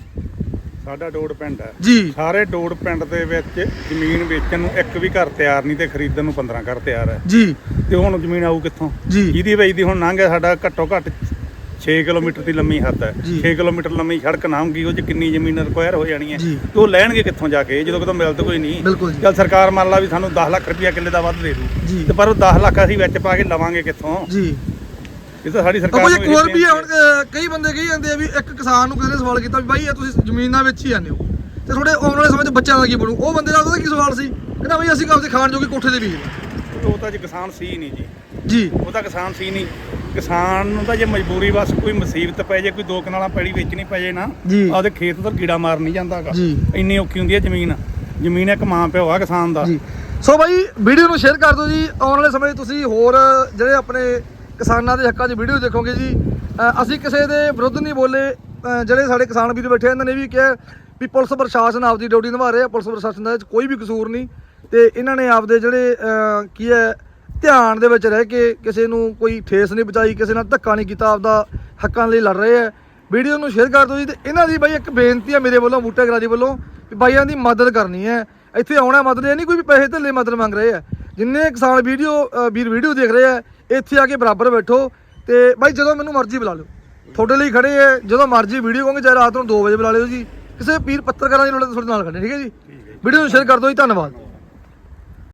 ਸਾਡਾ ਡੋੜ ਪਿੰਡ ਹੈ। ਜੀ। ਸਾਰੇ ਡੋੜ ਪਿੰਡ ਦੇ ਵਿੱਚ ਜ਼ਮੀਨ ਵੇਚਣ ਨੂੰ ਇੱਕ ਵੀ ਘਰ ਤਿਆਰ ਨਹੀਂ ਤੇ ਖਰੀਦਣ ਨੂੰ 15 ਘਰ ਤਿਆਰ ਹੈ। ਜੀ। ਤੇ ਹੁਣ ਜ਼ਮੀਨ ਆਊ ਕਿੱਥੋਂ? ਜੀ। ਜਿਹਦੀ ਵੇਚਦੀ ਹੁਣ ਲੰਘ ਸਾਡਾ ਘੱਟੋ ਘੱਟ 6 ਕਿਲੋਮੀਟਰ ਦੀ ਲੰਮੀ ਹੱਦ ਹੈ। ਜੀ। 6 ਕਿਲੋਮੀਟਰ ਲੰਮੀ ਸੜਕ ਲੰਘੀ ਉਹ ਚ ਕਿੰਨੀ ਜ਼ਮੀਨ ਰਿਕੁਆਇਰ ਹੋ ਜਾਣੀ ਹੈ। ਜੀ। ਤੇ ਉਹ ਲੈਣਗੇ ਕਿੱਥੋਂ ਜਾ ਕੇ? ਜਦੋਂ ਕਿਤੋਂ ਮਿਲਦਾ ਕੋਈ ਨਹੀਂ। ਬਿਲਕੁਲ ਜੀ। ਚੱਲ ਸਰਕਾਰ ਮੰਨ ਲਾ ਵੀ ਸਾਨੂੰ 10 ਲੱਖ ਰੁਪਇਆ ਕਿੱਲੇ ਦਾ ਵੱਧ ਦੇ ਦੂ। ਜੀ। ਤੇ ਪਰ ਉਹ 10 ਲੱਖ ਅਸੀਂ ਵਿੱਚ ਪਾ ਕੇ ਲਵਾਂਗੇ ਕਿੱਥੋਂ? ਜੀ। ਇਹ ਤਾਂ ਸਾਡੀ ਸਰਕਾਰ ਨੂੰ ਇੱਕ ਇਹੀ ਹੋਰ ਵੀ ਹੈ। ਹੁਣ ਅਹ, ਕਈ ਬੰਦੇ ਕਹੀ ਜਾਂਦੇ ਆ ਵੀ ਇੱਕ ਕਿਸਾਨ ਨੂੰ ਕਿਸੇ ਨੇ ਸਵਾਲ ਕੀਤਾ ਵੀ ਬਾਈ ਇਹ ਤੁਸੀਂ ਜ਼ਮੀਨਾਂ ਵਿੱਚ ਹੀ ਜਾਂਦੇ ਹੋ। ਤੇ ਤੁਹਾਡੇ ਆਉਣ ਵਾਲੇ ਸਮੇਂ 'ਚ ਬੱਚਿਆਂ ਦਾ ਕੀ ਬਣੂ? ਉਹ ਬੰਦੇ ਦਾ ਉਹਦਾ ਕੀ ਸਵਾਲ ਸੀ? ਕਹਿੰਦਾ ਬਈ ਅਸੀਂ ਆਪਦੇ ਖਾਣ ਜੋਗੇ ਕੋਠੇ ਦੇ ਬੀਜ ਲਏ। ਉਹ ਤਾਂ ਜੀ ਕਿਸਾਨ ਸੀ ਨਹੀਂ ਜੀ। ਜੀ। ਉਹ ਤਾਂ ਕਿਸਾਨ ਸੀ ਨਹੀਂ। ਕਿਸਾਨ ਨੂੰ ਤਾਂ ਜੇ ਮਜਬੂਰੀ ਬਸ ਕੋਈ ਮੁਸੀਬਤ ਪੈ ਜੇ ਕੋਈ ਦੋ ਕਨਾਲਾਂ ਪੈੜੀ ਵੇਚਣੀ ਪੈ ਜੇ ਨਾ ਜੀ। ਆਪਦੇ ਖੇਤ ਤੋਂ ਕੀੜਾ ਮਾਰ ਨਹੀਂ ਜਾਂਦਾਗਾ ਜੀ। ਇੰਨੀ ਔਖੀ ਹੁੰਦੀ ਹੈ ਜ਼ਮੀਨ। ਜ਼ਮੀਨ ਇੱਕ ਮਾਂ ਪਿਓ ਆ ਕਿਸਾਨ ਦਾ। ਜੀ। ਸੋ ਬਾਈ ਵੀਡੀਓ ਨੂੰ ਸ਼ੇਅਰ ਕਰ ਦਿਓ ਜੀ। ਆਉਣ ਵਾਲੇ ਸਮੇਂ 'ਚ ਤੁਸੀਂ ਹੋਰ ਜਿਹੜੇ ਆਪਣੇ ਕਿਸਾਨਾਂ ਦੇ ਹੱਕਾਂ 'ਚ ਵੀਡੀਓ ਦੇਖੋਗੇ ਜੀ। ਅ, ਅਸੀਂ ਕਿਸੇ ਦੇ ਵਿਰੁੱਧ ਨਹੀਂ ਬੋਲੇ। ਅ, ਜਿਹੜੇ ਸਾਡੇ ਕਿਸਾਨ ਵੀਰ ਬੈਠੇ ਆ, ਇਹਨਾਂ ਨੇ ਵੀ ਕਿਹਾ ਵੀ ਪੁਲਿਸ ਪ੍ਰਸ਼ਾਸਨ ਆਪਦੀ ਡਿਊਟੀ ਨਿਭਾ ਰਿਹਾ। ਪੁਲਿਸ ਪ੍ਰਸ਼ਾਸਨ ਦਾ ਇਹ 'ਚ ਕੋਈ ਵੀ ਕਸੂਰ ਨਹੀਂ। ਤੇ ਇਹਨਾਂ ਨੇ ਆਪਦੇ ਜਿਹੜੇ ਅ, ਕੀ ਹੈ ਧਿਆਨ ਦੇ ਵਿੱਚ ਰਹਿ ਕੇ ਕਿਸੇ ਨੂੰ ਕੋਈ ਠੇਸ ਨਹੀਂ ਪਹੁੰਚਾਈ ਕਿਸੇ ਨਾਲ ਧੱਕਾ ਨਹੀਂ ਕੀਤਾ ਆਪਦਾ ਹੱਕਾਂ ਲਈ ਲੜ ਰਹੇ ਆ। ਵੀਡੀਓ ਨੂੰ ਸ਼ੇਅਰ ਕਰ ਦਿਓ ਜੀ ਤੇ ਇਹਨਾਂ ਦੀ ਬਾਈ ਇੱਕ ਬੇਨਤੀ ਹੈ ਮੇਰੇ ਵੱਲੋਂ ਬੂਟੇ ਗਰਾਜੀ ਵੱਲੋਂ ਵੀ ਬਾਈਆਂ ਦੀ ਮਦਦ ਕਰਨੀ ਹੈ। ਇੱਥੇ ਆਉਣਾ ਮਦਦ ਇਹ ਨਹੀਂ ਕੋਈ ਵੀ ਪੈਸੇ ਧੱਲੇ ਮਦਦ ਮੰਗ ਰਹੇ ਆ। ਜਿੰਨੇ ਕਿਸਾਨ ਵੀਡੀਓ ਵੀਰ ਵੀਡੀਓ ਦੇਖ ਰਹੇ ਆ ਇੱਥੇ ਆ ਕੇ ਬਰਾਬਰ ਬੈਠੋ ਤੇ ਬਾਈ ਜਦੋਂ ਮੈਨੂੰ ਮਰਜ਼ੀ ਬੁਲਾ ਲਿਓ। ਤੁਹਾਡੇ ਲਈ ਖੜੇ ਆ ਜਦੋਂ ਮਰਜ਼ੀ ਵੀਡੀਓ ਕਹੋਗੇ ਚਾਹੇ ਰਾਤ ਨੂੰ 2 ਵਜੇ ਬੁਲਾ ਲਿਓ ਜੀ। ਕਿਸੇ ਪੀਰ ਪੱਤਰਕਾਰਾਂ ਦੀ ਲੋੜ ਤੁਹਾਡੇ ਨਾਲ ਖੜੇ ਠੀਕ ਹੈ ਜੀ? ਵੀਡੀਓ ਨੂੰ ਸ਼ੇਅਰ ਕਰ ਦਿਓ ਜੀ ਧੰਨਵਾਦ।